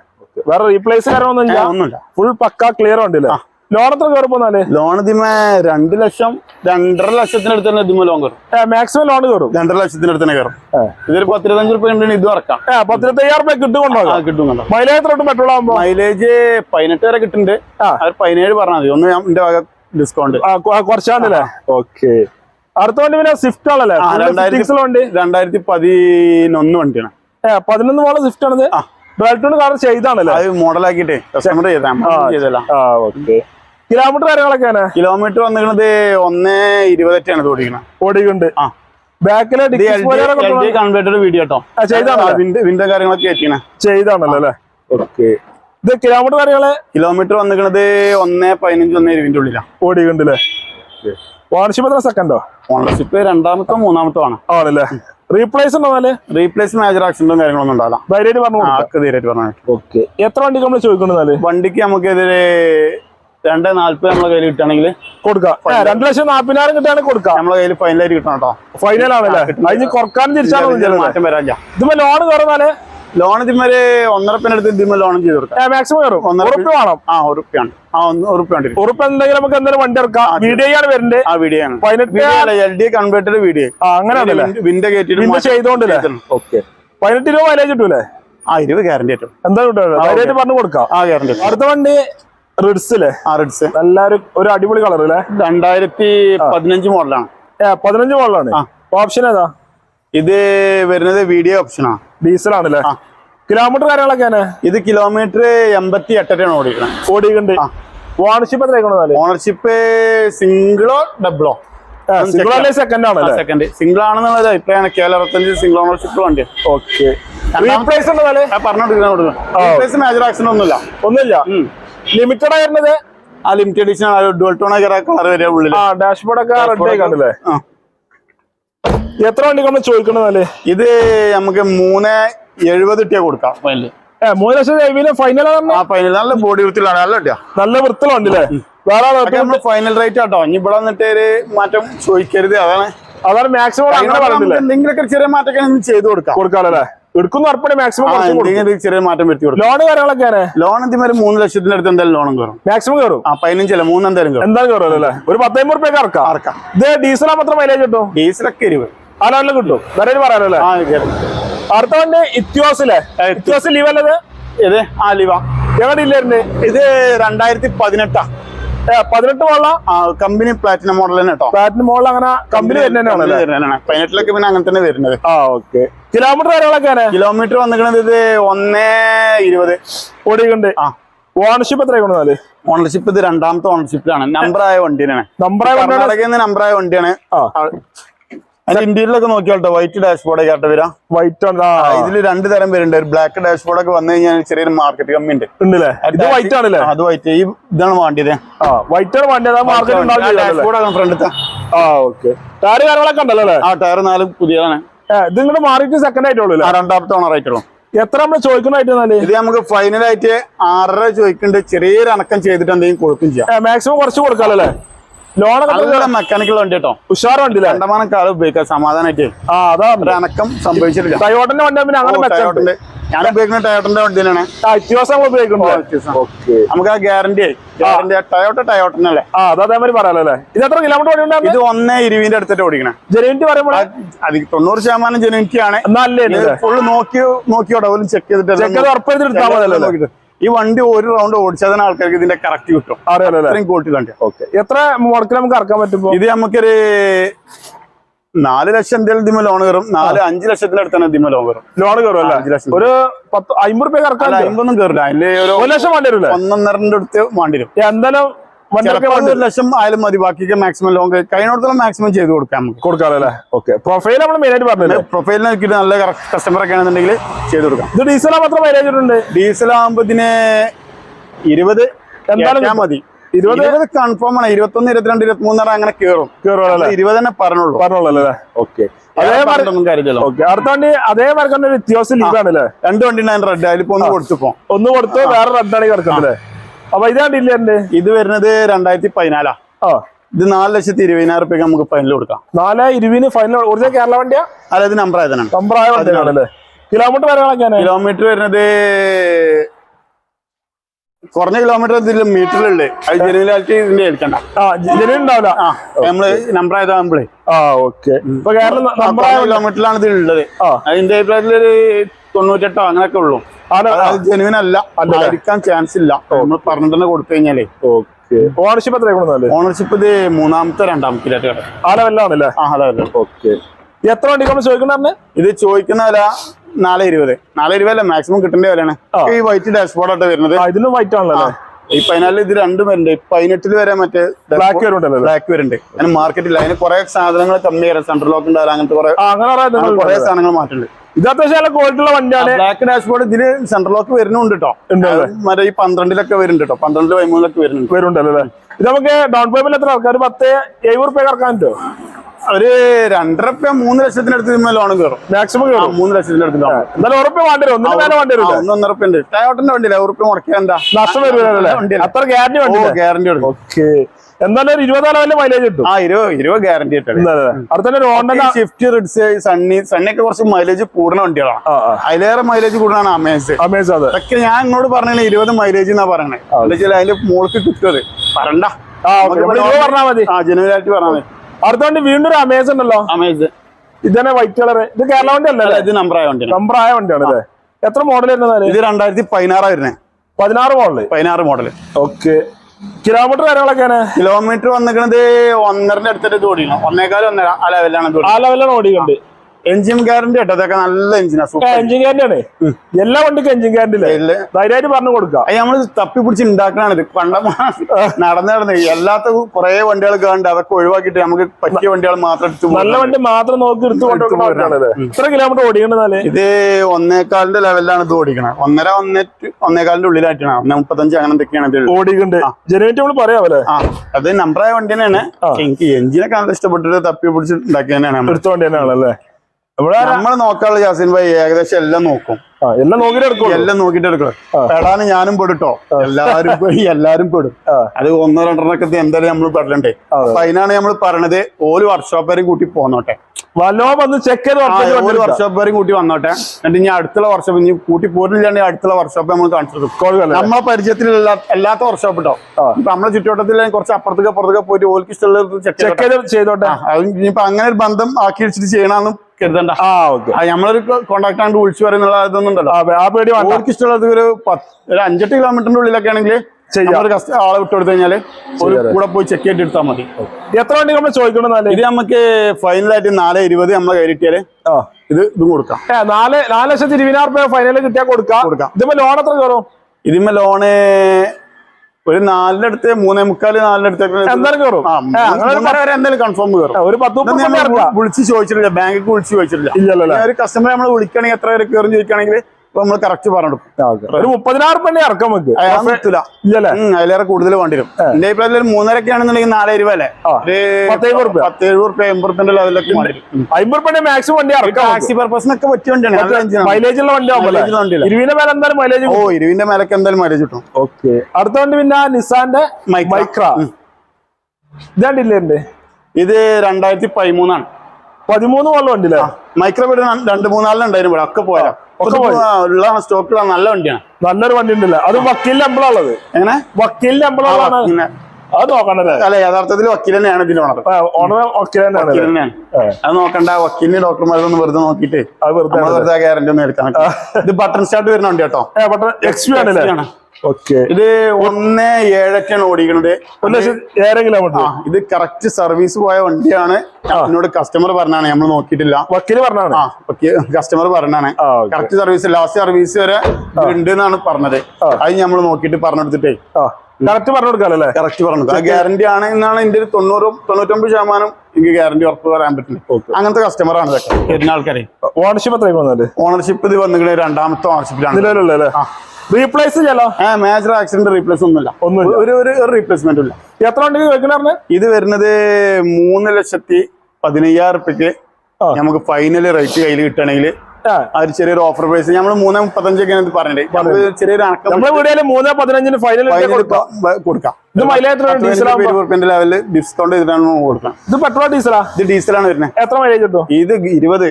വേറെ റീപ്ലേസ് കാര്യമൊന്നും ഇല്ല ഒന്നുമില്ല. ഫുൾ പക്ക ക്ലിയർ വണ്ടിയില്ലേ ലോൺ എത്ര കയറും പോന്നാൽ ലോൺ ഇതിമേ രണ്ട് ലക്ഷം രണ്ടര ലക്ഷത്തിനടുത്ത് തന്നെ ഇതിമേ ലോൺ കയറും. മാക്സിമം ലോൺ കയറും? രണ്ടര ലക്ഷത്തിനടുത്ത് തന്നെ കയറും. ഇതൊരു പത്തിരുപത്തഞ്ച് റുപ്യ ഉണ്ടെങ്കിൽ ഇത് ഇറക്കാം പത്തിരുപത്തയ്യായിരം റുപ്യ കിട്ടും ആ കൊണ്ടുപോകാം കിട്ടും കണ്ടോ. മൈലേജ് എത്ര കിട്ടും പെട്രോൾ ആകുമ്പോ മൈലേജ് പതിനെട്ട് വരെ കിട്ടുന്നുണ്ട്. അത് പതിനേഴ് പറഞ്ഞാൽ മതി. ഒന്ന് ഞാൻ എന്റെ വക ഡിസ്കൗണ്ട് ആ, കൊ- കുറച്ചാണ്ടല്ലേ ഓക്കെ. അടുത്ത വണ്ടി പിന്നെ സ്വിഫ്റ്റ് ആണല്ലേ? രണ്ടായിരത്തി- പതിനൊന്ന് വണ്ടിയാണ്. പതിനൊന്ന് മോളെ സ്വിഫ്റ്റ് ആണത്. ഡോൾട്ടോൺ കാർ ചെയ്താണല്ലേ? അത് മോഡലാക്കിട്ടേ കസ്റ്റമർ ചെയ്താ ഓക്കെ. കിലോമീറ്റർ കാര്യങ്ങളൊക്കെയാണ്? കിലോമീറ്റർ വന്നിരിക്കുന്നത് ഒന്ന് ഇരുപതെട്ടാണ് ഇത് ഓടിക്കുന്നത് ഓടിക്കുന്നുണ്ട് ആ. ബാക്കിലെ കൺവേർട്ടർ വീഡിയോ കേട്ടോ? വിൻഡോ കാര്യങ്ങളൊക്കെ എത്തിയാണ് ചെയ്താണല്ലോ അല്ലേ? ഓക്കെ. ഇത് കിലോമീറ്റർ കാര്യങ്ങൾ? കിലോമീറ്റർ വന്നിരിക്കുന്നത് ഒന്ന് പതിനഞ്ച് ഒന്ന് ഇരുപതിന്റെ ഉള്ളിലാണ് ഓടിക്കുന്നുണ്ടല്ലേ ഓണർഷിപ്പ് എത്ര സെക്കൻഡോ ഓണർഷിപ്പ് രണ്ടാമത്തോ മൂന്നാമത്തോ ആണ്. ആണല്ലേ. റീപ്ലേസ് ഉണ്ടോ എന്നാൽ? റീപ്ലേസ് മേജർ ആക്സിഡന്റും കാര്യങ്ങളൊന്നും ഉണ്ടാവില്ല. ധൈര്യമായിട്ട് പറഞ്ഞു ധൈര്യമായിട്ട് പറഞ്ഞു ഓക്കെ എത്ര വണ്ടിക്ക് നമ്മൾ ചോദിക്കുന്നത് വണ്ടിക്ക് നമുക്ക് ഇതിൽ രണ്ട് നാല്പത് നമ്മളെ കയ്യിൽ കിട്ടുകയാണെങ്കിൽ കൊടുക്കാം. രണ്ട് ലക്ഷം നാല്പതിനായിരം കിട്ടുകയാണെങ്കിൽ കൊടുക്കാം. നമ്മളെ കയ്യിൽ ഫൈനലായിട്ട് കിട്ടണം കേട്ടോ. ഫൈനൽ ആണല്ലേ. അതിന് കുറക്കാനും തിരിച്ചാണോ മാറ്റം വരാല്ല ഇതിപ്പോ ലോൺ കയറുന്നാൽ? ലോൺ ഇതിന്മേൽ ഒന്നരപ്പിന്റെ അടുത്ത് ഇതിന്മേൽ ലോൺ ചെയ്ത് കൊടുക്കാം. മാക്സിമം കയറും. ഒന്നര ഉറുപ്പ് വേണം. ആ ഉറുപ്പാണ് ആ ഒന്ന് ഉറുപ്പ് എന്തെങ്കിലും നമുക്ക് എന്തെങ്കിലും വണ്ടി ഇറക്കാം വീഡിയോ ആണ് വരുന്നത് ആ വീഡിയോ ആണ്. പതിനെട്ട് എൽ ഡി കൺവേർട്ടഡ് വീഡിയോ. ആ അങ്ങനെ വിൻഡോ കയറ്റി ചെയ്തോണ്ടല്ലേ? ചെയ്തിട്ടുണ്ട്. ഓക്കെ പതിനെട്ട് രൂപ മൈലേജ് കിട്ടൂലേ? ആ ഇരുപത് ഗ്യാരണ്ടി ആയിട്ടും എന്താ കിട്ടും പറഞ്ഞു കൊടുക്കാം. ആ ഗ്യാരണ്ടി അടുത്ത വണ്ടി റിഡ്സില്ലേ ആ റിഡ്സ് നല്ല ഒരു അടിപൊളി കളർ അല്ലേ രണ്ടായിരത്തി പതിനഞ്ച് മോഡലാണ്. പതിനഞ്ച് മോഡലാണ്? ഓപ്ഷൻ ഏതാ? ഇത് വരുന്നത് വീഡിയോ ഓപ്ഷനാണ് ഡീസൽ ആണല്ലേ. കിലോമീറ്റർ കാര്യങ്ങളൊക്കെയാണ് ഇത് കിലോമീറ്റർ എൺപത്തി എട്ടരയാണ് ഓടിക്കുന്നത് ഓടിക്കുന്നുണ്ട് ഓണർഷിപ്പ് എത്ര നാല് ഓണർഷിപ്പ് സിംഗിളോ ഡബിളോ സിംഗിൾ അല്ലേ സെക്കൻഡ് ആണല്ലേ? സെക്കൻഡ് സിംഗിൾ ആണെന്നുള്ളത് അഭിപ്രായമാണ്. കെ എൽ അറുപത്തഞ്ച് സിംഗിൾ ഓണർഷിപ്പ് വണ്ടി. ഓക്കെ പറഞ്ഞോണ്ടിരിക്കുന്ന മേജർ ആക്സിഡന്റ് ഒന്നുമില്ല. ഒന്നുമില്ല. ലിമിറ്റഡ് ആയിരുന്നത്? ആ limited edition dual tone colour വരെ ഉള്ളിൽ ആ ഡാഷ്ബോർഡ് ഒക്കെ റെഡ് ആയി കണ്ടില്ലേ എത്ര വണ്ടി നമ്മൾ അല്ലേ ഇത് നമുക്ക് മൂന്ന് എഴുപത് ഇട്ടിയാ കൊടുക്കാം. ഫൈനൽ മൂന്ന് ലക്ഷം ഫൈനൽ ആ ഫൈനൽ നല്ല ബോഡി വൃത്തിലാണ് നല്ല ഇട്ടിയാ നല്ല വൃത്തിയുള്ള വണ്ടില്ലേ വേറെ ഫൈനൽ റേറ്റ് ആട്ടോ. ഇനി ഇവിടെ വന്നിട്ട് ഒരു മാറ്റം ചോദിക്കരുത്. അതാണ് അതാണ് മാക്സിമം എന്തെങ്കിലുമൊക്കെ ചെറിയ മാറ്റമൊക്കെ ചെയ്ത് കൊടുക്കാം. കൊടുക്കാമല്ലേ എടുക്കുന്ന ഉറപ്പടി മാക്സിമം എന്തെങ്കിലും ചെറിയ മാറ്റം വരുത്തി കൊടുക്കാം. ലോൺ കാര്യങ്ങളൊക്കെയാണ് ലോൺ എന്തെങ്കിലും മൂന്ന് ലക്ഷത്തിന്റെ അടുത്ത് എന്തായാലും ലോണും കയറും. മാക്സിമം കയറും? ആ പതിനഞ്ചല്ല മൂന്ന് എന്തായാലും കയറും. എന്തായാലും കയറുമല്ലോ അല്ലേ? ഒരു പത്തമ്പത് റുപ്യൊക്കെ ഇറക്കാം ആർക്കാം ഇത് ഡീസൽ മാത്രം മൈലേജ് കിട്ടും? ഡീസലൊക്കെ ഇരുപത്. ആ ലെവലിൽ കിട്ടും. വേറെ പറയാനല്ലേ? കയറും അടുത്ത വണ്ടി ഇത്യോസിലെ ഇത്യോസ്. ലീവ് അല്ലത്? ഇത് ആ ലീവാ എവിടെ ഇല്ലായിരുന്നു? ഇത് രണ്ടായിരത്തി പതിനെട്ടാ. പതിനെട്ട് മോള കമ്പനി പ്ലാറ്റിനം മോഡൽ തന്നെ കേട്ടോ പ്ലാറ്റിനം മോഡൽ അങ്ങനെ കമ്പനി വരുന്നതാണ് പതിനെട്ടിലൊക്കെ പിന്നെ അങ്ങനെ തന്നെ വരുന്നത്. ആ ഓക്കെ. കിലോമീറ്റർ കാര്യങ്ങളൊക്കെയാണ് കിലോമീറ്റർ വന്നിരിക്കുന്നത് ഇത് ഒന്നേ ഇരുപത്. ഓടിയുണ്ട് ആ. ഓണർഷിപ്പ് എത്ര കൊണ്ടുവന്നാൽ ഓണർഷിപ്പ് ഇത് രണ്ടാമത്തെ ഓണർഷിപ്പിലാണ് നമ്പറായ വണ്ടിയാണ് നമ്പറായ വണ്ടിയാണ്? കർണാടകയിൽ നിന്ന് നമ്പറായ വണ്ടിയാണ്. അതിന്റെ ഇന്റീരിയലൊക്കെ നോക്കിയാട്ടോ വൈറ്റ് ഡാഷ്ബോർഡ് ബോർഡ് ആയിട്ട് വരാം? വൈറ്റ് ഇതിൽ രണ്ട് തരം വരുന്നുണ്ട്. ഒരു ബ്ലാക്ക് ഡാഷ്ബോർഡ് ഒക്കെ വന്നു കഴിഞ്ഞാൽ ചെറിയൊരു മാർക്കറ്റ് കമ്മി ഉണ്ട് ഇത് വൈറ്റ് ആണല്ലേ? അത് വൈറ്റ് ഈ ഇതാണ് വേണ്ടിയത്. വൈറ്റ് ആണ് വേണ്ടത്. മാർക്കറ്റ് ഡാഷ്ബോർഡ് ആണ് ഫ്രണ്ടത്തെ ആ ഓക്കെ ടയർ കാര്യങ്ങളൊക്കെ ഉണ്ടല്ലോ അല്ലേ? ആ ടയർ നാല് പുതിയതാണ്. ഇത് ഇങ്ങോട്ട് മാറിയിട്ട് സെക്കൻഡ് ആയിട്ടുള്ളൂ രണ്ടാമത്തെ ഓണർ ആയിട്ടുള്ളൂ. എത്ര നമ്മൾ ചോദിക്കുന്നതായിട്ട് ഇത് നമുക്ക് ഫൈനലായിട്ട് ആറര ചോദിക്കുന്നുണ്ട്. ചെറിയൊരു അണക്കം ചെയ്തിട്ട് എന്തെങ്കിലും കൊടുക്കും ചെയ്യാം. മാക്സിമം കുറച്ച് കൊടുക്കാമല്ലോ അല്ലേ? ലോണൊക്കെ മെക്കാനിക്കൽ വണ്ടി കേട്ടോ. ഉഷാർ വണ്ടിയില്ലേ? രണ്ടമാനം കാലം ഉപയോഗിക്കാം സമാധാനമായിട്ട് ആ അതാ അനക്കം സംഭവിച്ചിട്ടില്ല. ടയോട്ടന്റെ വണ്ടി പിന്നെ അങ്ങനെ ഞാൻ ഉപയോഗിക്കുന്ന ടയോട്ടന്റെ വണ്ടിയിലാണ്. നമുക്ക് ആ ഗ്യാരണ്ടി ടയോട്ട ടയോട്ടനല്ലേ ആ അത് അതേമാതിരി പറയാലോല്ലേ ഇത് എത്ര കിലോമീറ്റർ ഉണ്ടായിരുന്നു? ഇത് ഒന്നേ ഇരുവിന്റെ അടുത്തിട്ട് ഓടിക്കണേ. ജനുവിറ്റി പറയുമ്പോൾ? അത് തൊണ്ണൂറ് ശതമാനം ജനുവിറ്റി ആണ്. നല്ലേ ഫുള്ള് നോക്കി നോക്കിയോടെ ചെക്ക് ചെയ്തിട്ട് ചെക്ക് ചെയ്ത് എടുത്താൽ അല്ലേ? നോക്കിയിട്ട്. ഈ വണ്ടി ഒരു റൗണ്ട് ഓടിച്ചതിന് ആൾക്കാർക്ക് ഇതിന്റെ കറക്റ്റ് കിട്ടും. അത്രയും ക്വാളിറ്റി വണ്ടി ഓക്കെ. എത്ര മുടക്കി നമുക്ക് ഇറക്കാൻ പറ്റുമ്പോ? ഇത് നമുക്കൊരു നാല് ലക്ഷം ദിമ ലോൺ കയറും. നാല് അഞ്ച് ലക്ഷത്തിന്റെ അടുത്താണ് ദിമ ലോൺ കയറും. ലോൺ കയറും അല്ലേ? അഞ്ച് ലക്ഷം. ഒരു പത്ത് അമ്പത് റുപ്യ ഇറക്കാൻ അമ്പതൊന്നും കയറില്ല. അതിന്റെ ഒരു ലക്ഷം വേണ്ടി വരും ഒന്നൊന്നരന്റെ അടുത്ത് വേണ്ടി വരും. എന്തായാലും ഒരു ലക്ഷം ആയാലും മതി ബാക്കിയൊക്കെ മാക്സിമം ലോങ് കഴിഞ്ഞോടത്തോളം മാക്സിമം ചെയ്ത് കൊടുക്കാം നമുക്ക്. കൊടുക്കാമല്ലോ ഓക്കെ പ്രൊഫൈൽ നമ്മൾ മെയിൻ ആയിട്ട് പറഞ്ഞില്ലേ? പ്രൊഫൈലിനെ നോക്കിയിട്ട് നല്ല കസ്റ്റമർ ഒക്കെ ആണെന്നുണ്ടെങ്കിൽ ചെയ്ത് കൊടുക്കാം. ഇത് ഡീസൽ മാത്രം മൈലേജ് ഉണ്ട് ഡീസൽ ആകുമ്പോ ഇതിന് ഇരുപത് എന്തായാലും മതി. ഇരുപത്? കൺഫേം ആണ്. ഇരുപത്തൊന്ന് ഇരുപത്തിരണ്ട് ഇരുപത്തി മൂന്നര അങ്ങനെ കേറും. അല്ലേ? ഇരുപത് തന്നെ പറഞ്ഞോളൂ. പറഞ്ഞോളൂ അല്ലേ? ഓക്കെ അതേ അടുത്ത വണ്ടി അതേ തന്നെ ഒരു വ്യത്യാസം ലീവ് ആണല്ലേ? രണ്ട് വണ്ടി ഞാൻ റെഡ് അതിലിപ്പോ ഒന്ന് കൊടുത്തിപ്പോ ഒന്ന് കൊടുത്തു വേറെ റെഡാണ് കിടക്കുന്നത് അപ്പൊ ഇതാണ്ടില്ലേ എന്റെ ഇത് വരുന്നത് രണ്ടായിരത്തി പതിനാലാ ഓ ഇത് നാല് ലക്ഷത്തി ഇരുപതിനായിരം റുപ്യക്ക് നമുക്ക് ഫൈനൽ കൊടുക്കാം. നാല് ഇരുപതിന് ഫൈനൽ ഒറിജിനൽ കേരള വണ്ടിയാ? അല്ല ഇത് നമ്പർ ആയതാണ്. നമ്പർ വണ്ടിയാണല്ലേ കിലോമീറ്റർ വരാനൊക്കെയാണ് കിലോമീറ്റർ വരുന്നത് കുറഞ്ഞ കിലോമീറ്റർ ഇതിൽ മീറ്ററിലുണ്ട് അത് ജനുവലായിട്ട് ഇതിന്റെ ഏൽക്കണ്ട. ജനുവിൻ ഉണ്ടാവില്ല. ആ നമ്മൾ നമ്പർ ആയതാകുമ്പോഴേ ആ ഓക്കെ ഇപ്പൊ കേരളം നമ്പർ കിലോമീറ്ററിലാണ് ഇത് ഉള്ളത് ആ. അതിന്റെ അഭിപ്രായത്തിലൊരു തൊണ്ണൂറ്റെട്ടോ അങ്ങനെയൊക്കെ ഉള്ളൂ. ജനുവിൻ അല്ല. ആയിരിക്കാൻ ചാൻസ് ഇല്ല. നമ്മൾ പറഞ്ഞു തന്നെ കൊടുത്തു കഴിഞ്ഞാലേ. ഓണർഷിപ്പ് എത്ര ഓണർഷിപ്പ് ഇത് മൂന്നാമത്തെ രണ്ടാമത്തെ കിടക്കും. ആ അതെ ഓക്കെ. എത്ര വണ്ടി നമ്മൾ ചോദിക്കണേ ഇത് ചോദിക്കുന്ന വില നാല് ഇരുപത്. നാല് ഇരുപതല്ല മാക്സിമം കിട്ടേണ്ട വിലയാണ്. ഈ വൈറ്റ് ഡാഷ്ബോർഡ് ആയിട്ട് വരുന്നത്. ആ ഇതിനും വൈറ്റ് ആണല്ലോ ഈ പതിനാലിൽ ഇത് രണ്ടും വരുന്നുണ്ട്. ഈ പതിനെട്ടിൽ വരെ മറ്റേ ബ്ലാക്ക് വരുന്നുണ്ടല്ലോ ബ്ലാക്ക് വരുന്നുണ്ട്. അതിന് മാർക്കറ്റില്ല അതിന് കുറെ സാധനങ്ങൾ കമ്മി വരാം സെൻട്രൽ ലോക്ക് ഉണ്ടാവില്ല അങ്ങനത്തെ കുറെ കുറെ സാധനങ്ങൾ മാറ്റുണ്ട്. ഇത് അത്യാവശ്യം നല്ല ക്വാളിറ്റി ഉള്ള വണ്ടിയാണ്. ബ്ലാക്ക് ഡാഷ്ബോർഡ് ഇതിൽ സെൻട്രൽ ലോക്ക് വരുന്നുണ്ട് കേട്ടോ? മറ്റേ ഈ പന്ത്രണ്ടിലൊക്കെ വരുന്നുണ്ട് കേട്ടോ പന്ത്രണ്ട് പതിമൂന്നിലൊക്കെ വരുന്നുണ്ട്. വരുന്നുണ്ടല്ലോ? അല്ലേ ഇത് നമുക്ക് ഡൗൺ പേയ്മെന്റ് എത്ര ആൾക്കാർ പത്ത് എഴുപത് റുപ്യ കറക്കാൻ പറ്റുമോ ഒരു രണ്ടര മൂന്ന് ലക്ഷത്തിനടുത്ത് ലോൺ കയറും മാക്സിമം കയറും മൂന്ന് ലക്ഷത്തിനടുത്ത് ലോൺ എന്നാലും ഉറപ്പ് വേണ്ടി വരും ഒന്നിന് മേലെ വേണ്ടി വരും ഒന്നൊന്നര ഉണ്ട് ടയോട്ടിന്റെ വണ്ടിയില്ല? ഉറുപ്പ്യ മുടക്കിയാ എന്താ നഷ്ടം അത്ര ഗ്യാരണ്ടി ഓ ഗ്യാരണ്ടി ഓക്കെ എന്നാലും ഒരു മൈലേജ് കിട്ടും. ആ ഇരുപത് ഇരുപത് ഗ്യാരണ്ടി അടുത്ത റിഡ്സ് സണ്ണി സണ്ണിയൊക്കെ കുറച്ച് മൈലേജ് കൂടുന്ന വണ്ടികളാണ്. അതിലേറെ മൈലേജ് കൂടുതലാണ് അമേസ് അമേസ് അതെ അതൊക്കെ ഞാൻ ഇങ്ങോട്ട് പറഞ്ഞ ഇരുപത് മൈലേജ് എന്നാ പറയണേ. എന്താ വെച്ചാൽ അതിന്റെ മോൾക്ക് കിട്ടുന്നത് പറണ്ട ആ ജനുവരി ഇരുപത് പറഞ്ഞാൽ മതി. ആ ജനുവലായിട്ട് പറഞ്ഞാൽ മതി അടുത്ത വണ്ടി വീണ്ടും ഒരു അമേസ് ഉണ്ടല്ലോ. അമേസ് ഇതന്നെ വൈറ്റ് കളർ ഇത് കേരള വണ്ടി അല്ല? ഇത് നമ്പർ ആയ വണ്ടിയാണ്. നമ്പർ ആയ വണ്ടിയാണ് അല്ലേ? എത്ര മോഡൽ വരുന്നത് ഇത് രണ്ടായിരത്തി പതിനാറാ വരുന്നേ. പതിനാറ് മോഡൽ പതിനാറ് മോഡൽ ഓക്കെ കിലോമീറ്റർ കാര്യങ്ങളൊക്കെയാണ് കിലോമീറ്റർ വന്നിരിക്കുന്നത് ഒന്നരന്റെ അടുത്തിട്ട് ഇത് ഓടിക്കണം ഒന്നേക്കാലും ഒന്നര ആ ലെവലാണ് ഇത് ആ ലെവലാണ് ഓടിക്കുന്നുണ്ട് എഞ്ചിൻ ഗ്യാരണ്ടി കേട്ടോ നല്ല എഞ്ചിനാ എഞ്ചിൻ ഗ്യാരണ്ടി ആണ്. എല്ലാ വണ്ടിക്കും എഞ്ചിൻ ഗ്യാരണ്ടി അല്ലേ ധൈര്യമായിട്ട് പറഞ്ഞു കൊടുക്കാം അത് നമ്മൾ തപ്പി പിടിച്ച് ഉണ്ടാക്കണാണ് ഇത്. പണ്ട നടന്നു നടന്ന് എല്ലാത്ത കുറെ വണ്ടികൾ കാണുന്നുണ്ട് അതൊക്കെ ഒഴിവാക്കിയിട്ട് നമുക്ക് പറ്റിയ വണ്ടികൾ മാത്രം എടുത്ത് നല്ല വണ്ടി മാത്രം നോക്കി എടുത്തു എത്ര കിലോമീറ്റർ ഓടിക്കണ്ടെന്നാൽ ഇത്. ഒന്നേക്കാലിന്റെ ലെവലിലാണ് ഇത് ഓടിക്കണം ഒന്നര ഒന്നേ ഒന്നേക്കാലിന്റെ ഉള്ളിലായിട്ടാണ്. ഒന്നേ മുപ്പത്തഞ്ച് അങ്ങനെ എന്തൊക്കെയാണ് ഇത്? ഉള്ളത്. ഓടിക്കുന്നുണ്ട് നമ്മൾ പറയാമല്ലേ ആ. അത് നമ്പറായ വണ്ടി തന്നെയാണ്. എനിക്ക് എഞ്ചിനൊക്കെ നല്ല ഇഷ്ടപ്പെട്ടിട്ട് തപ്പി പിടിച്ച് ഉണ്ടാക്കിയ തന്നെയാണ് നമ്മൾ എടുത്ത വണ്ടി തന്നെയാണല്ലേ? നമ്മളെ നമ്മൾ നോക്കാനുള്ള ജാസിൻ ഭായി ഏകദേശം എല്ലാം നോക്കും. എല്ലാം നോക്കിട്ട് എല്ലാം നോക്കിട്ട് എടുക്കണം പെടാന് ഞാനും പെടുട്ടോ. എല്ലാരും പോയി എല്ലാരും പെടും. അത് ഒന്നോ രണ്ടെണ്ണൊക്കെ എന്തായാലും നമ്മൾ പെടലണ്ടേ? അപ്പൊ അതിനാണ് നമ്മൾ പറയണത് വർക്ക്ഷോപ്പ് വരെ കൂട്ടി പോന്നോട്ടെ. വല്ലോ വന്ന് ചെക്ക് ഒരു വർക്ക്ഷോപ്പ് വർക്ക്ഷോപ്പേരും കൂട്ടി വന്നോട്ടെ. എന്നിട്ട് ഇനി അടുത്തുള്ള വർക്ക്ഷോപ്പ് ഇനി കൂട്ടി പോരില്ലാണ്ട് അടുത്തുള്ള വർക്ക്ഷോപ്പ് നമ്മൾ കാണിച്ചു. നമ്മളെ പരിചയത്തിലുള്ള അല്ലാത്ത വർക്ക്ഷോപ്പ് കേട്ടോ. ഇപ്പൊ നമ്മളെ ചുറ്റുവട്ടത്തിൽ കുറച്ച് അപ്പുറത്തേക്ക് അപ്പുറത്തേക്ക് പോയിട്ട് ഓൽക്ക് ഇഷ്ടമുള്ള ചെക്ക് ചെക്ക് ചെയ്ത് ചെയ്തോട്ടെ. അത് ഇനിയിപ്പോ അങ്ങനെ ഒരു ബന്ധം ആക്കി വെച്ചിട്ട് ചെയ്യണമെന്നും കരുതണ്ട. ആ ഓക്കെ. ആ, നമ്മളൊരു കോണ്ടാക്ട് ആണ്ട് വിളിച്ചു പറയുന്നുള്ള ഇതൊന്നും ഉണ്ടല്ലോ. ആ പേടി ഓൽക്ക് ഇഷ്ടമുള്ളത് ഒരു പത്ത് ഒരു അഞ്ചെട്ട് കിലോമീറ്ററിന്റെ ഉള്ളിലൊക്കെ ആണെങ്കിൽ ചെയ്യാം. വിളിച്ചു കസ്റ്റ ആളെ വിട്ടു കൊടുത്തു കഴിഞ്ഞാൽ ഒരു കൂടെ പോയി ചെക്ക് ചെയ്തിട്ട് എടുത്താൽ മതി. എത്ര വണ്ടി നമ്മൾ ചോദിക്കണമെന്നാൽ ഇത് നമുക്ക് ഫൈനലായിട്ട് നാല് ഇരുപത് നമ്മളെ കയറിയിട്ടാൽ ആ. ഇത് ഇതും കൊടുക്കാം. ഏ, നാല് നാല് ലക്ഷത്തി ഇരുപതിനായിരം രൂപ ഫൈനൽ കിട്ടിയാൽ കൊടുക്കാം. കൊടുക്കാം. ഇതിപ്പോ ലോൺ എത്ര കയറും? ഇതിന്മേ ലോണ് ഒരു നാലിന്റെ അടുത്ത് മൂന്നേ മുക്കാൽ നാലിന്റെ അടുത്തൊക്കെ എന്തായാലും കയറും. കൺഫേം ഒരു പത്ത് വിളിച്ച് ചോദിച്ചിട്ടില്ല. ബാങ്കിക്ക് വിളിച്ച് ചോദിച്ചിട്ടില്ല. ഒരു കസ്റ്റമർ നമ്മൾ വിളിക്കണമെങ്കിൽ എത്ര പേര് കയറും ചോദിക്കുകയാണെങ്കിൽ ഇപ്പൊ നമ്മൾ കറക്റ്റ് പറഞ്ഞു ഒരു മുപ്പതിനായിരം രൂപ ഇറക്കാൻ ഉം, അതിലേറെ കൂടുതൽ വേണ്ടി വരും എന്റെ അഭിപ്രായത്തിൽ ഒരു മൂന്നരക്ക് ആണെന്നുണ്ടെങ്കിൽ നാലായിരം രൂപ അല്ലേ പത്തേഴ് റുപ്യ എൺപത് വേണ്ടി വരും ഉം. അമ്പത് രൂപ മാക്സിമം വണ്ടി ഇറക്കാം ടാക്സി പർപ്പസിനൊക്കെ പറ്റിയ വണ്ടിയാണ്. നല്ല മൈലേജ് ഉള്ള വണ്ടി ആവുമ്പോൾ Mileage ഉള്ള വണ്ടിയല്ലേ? ഇരുവിന്റെ മേലെ എന്തായാലും മൈലേജ് ഓ ഇരുവിന്റെ മേലൊക്കെ എന്തായാലും മൈലേജ് കിട്ടും. ഓക്കെ. അടുത്ത വണ്ടി പിന്നെ നിസാന്റെ. മൈക്ര. ഇതാണ്ടില്ലേ ഇത് രണ്ടായിരത്തി പതിമൂന്നാണ്. പതിമൂന്ന് കൊല്ലം വണ്ടില്ലേ മൈക്രോ ബിഡ് രണ്ട് മൂന്നാലെണ്ണം ഉണ്ടായിരുന്നു ഇവിടെ. ഒക്കെ പോയാ. ഒക്കെ സ്റ്റോക്കുള്ള നല്ല വണ്ടിയാണ്. നല്ലൊരു വണ്ടി ഉണ്ടല്ലേ? അത് വക്കീലിന്റെ അമ്പളമുള്ളത് എങ്ങനെ? വക്കീലിന്റെ അമ്പളമാണ് പിന്നെ അത് നോക്കണ്ടല്ലേ? അല്ല യഥാർത്ഥത്തിൽ വക്കീൽ തന്നെയാണ് ഇതിന് ഓണർ ഓണർ വക്കീൽ തന്നെയാണ്. അത് നോക്കണ്ട വക്കീലിന് ഡോക്ടർമാരൊന്നും വെറുതെ നോക്കിയിട്ട് അത് വെറുതെ ഗ്യാരണ്ടി ഒന്നും എടുക്കാൻ ഇത് ബട്ടൺ സ്റ്റാർട്ട് വരുന്ന വണ്ടി കേട്ടോ. ബട്ടൺ എക്സ് ആണ്. ഓക്കെ. ഇത് ഒന്ന് ഏഴൊക്കെയാണ് ഓടിക്കുന്നത് ഒരു ലക്ഷം കിലോമീറ്റർ ആ ഇത് കറക്റ്റ് സർവീസ് പോയ വണ്ടിയാണ്. എന്നോട് കസ്റ്റമർ പറഞ്ഞാണ് നമ്മൾ നോക്കിയിട്ടില്ല. വക്കീൽ പറഞ്ഞാണ് കസ്റ്റമർ പറഞ്ഞാണ് കറക്റ്റ് സർവീസ് ലാസ്റ്റ് സർവീസ് വരെ ഉണ്ട് എന്നാണ് പറഞ്ഞത്. അത് നമ്മൾ നോക്കിയിട്ട് പറഞ്ഞെടുത്തിട്ടേ കറക്റ്റ് പറഞ്ഞു കൊടുക്കാല്ലേ കറക്റ്റ് പറഞ്ഞു ആ ഗ്യാരണ്ടി ആണ് എന്നാണ് എന്റെ ഒരു തൊണ്ണൂറും തൊണ്ണൂറ്റൊമ്പത് ശതമാനം എനിക്ക് ഗ്യാരണ്ടി ഉറപ്പ് പറയാൻ പറ്റില്ല അങ്ങനത്തെ കസ്റ്റമർ ആണ് വരുന്ന ആൾക്കാരെ. ഓണർഷിപ്പ് എത്രയും ഓണർഷിപ്പ് ഇത് വന്നിട്ട് രണ്ടാമത്തെ ഓണർഷിപ്പിലാണ് നിലവിലുള്ള റീപ്ലേസ് ചെയ്യാലോ? ആ മേജർ ആക്സിഡന്റ് റീപ്ലേസ് ഒന്നുമില്ല. ഒന്നുമില്ല. ഒരു ഒരു റീപ്ലേസ്മെന്റ് ഇല്ല. എത്ര വണ്ടി വെക്കണേ ഇത് വരുന്നത് മൂന്ന് ലക്ഷത്തി പതിനയ്യായിരം റുപ്യക്ക് നമുക്ക് ഫൈനൽ റേറ്റ് കയ്യിൽ കിട്ടണമെങ്കിൽ ഒരു ചെറിയൊരു ഓഫർ പ്രൈസ് നമ്മൾ മൂന്ന് മുപ്പത്തഞ്ചൊക്കെയാണ് നമുക്ക് ചെറിയൊരു അണക്കം മൂന്ന് പതിനഞ്ചിന് ഫൈനൽ കൊടുക്കാം. ഇത് മൈലേജ് ലെവലിൽ ഡിസ്കൗണ്ട് ചെയ്തിട്ടാണ് കൊടുക്കാം ഇത് പെട്രോൾ ഡീസലാ ഇത് ഡീസലാണ് വരുന്നത്. എത്ര മൈലേജ് കിട്ടും? ഇത് ഇരുപത്.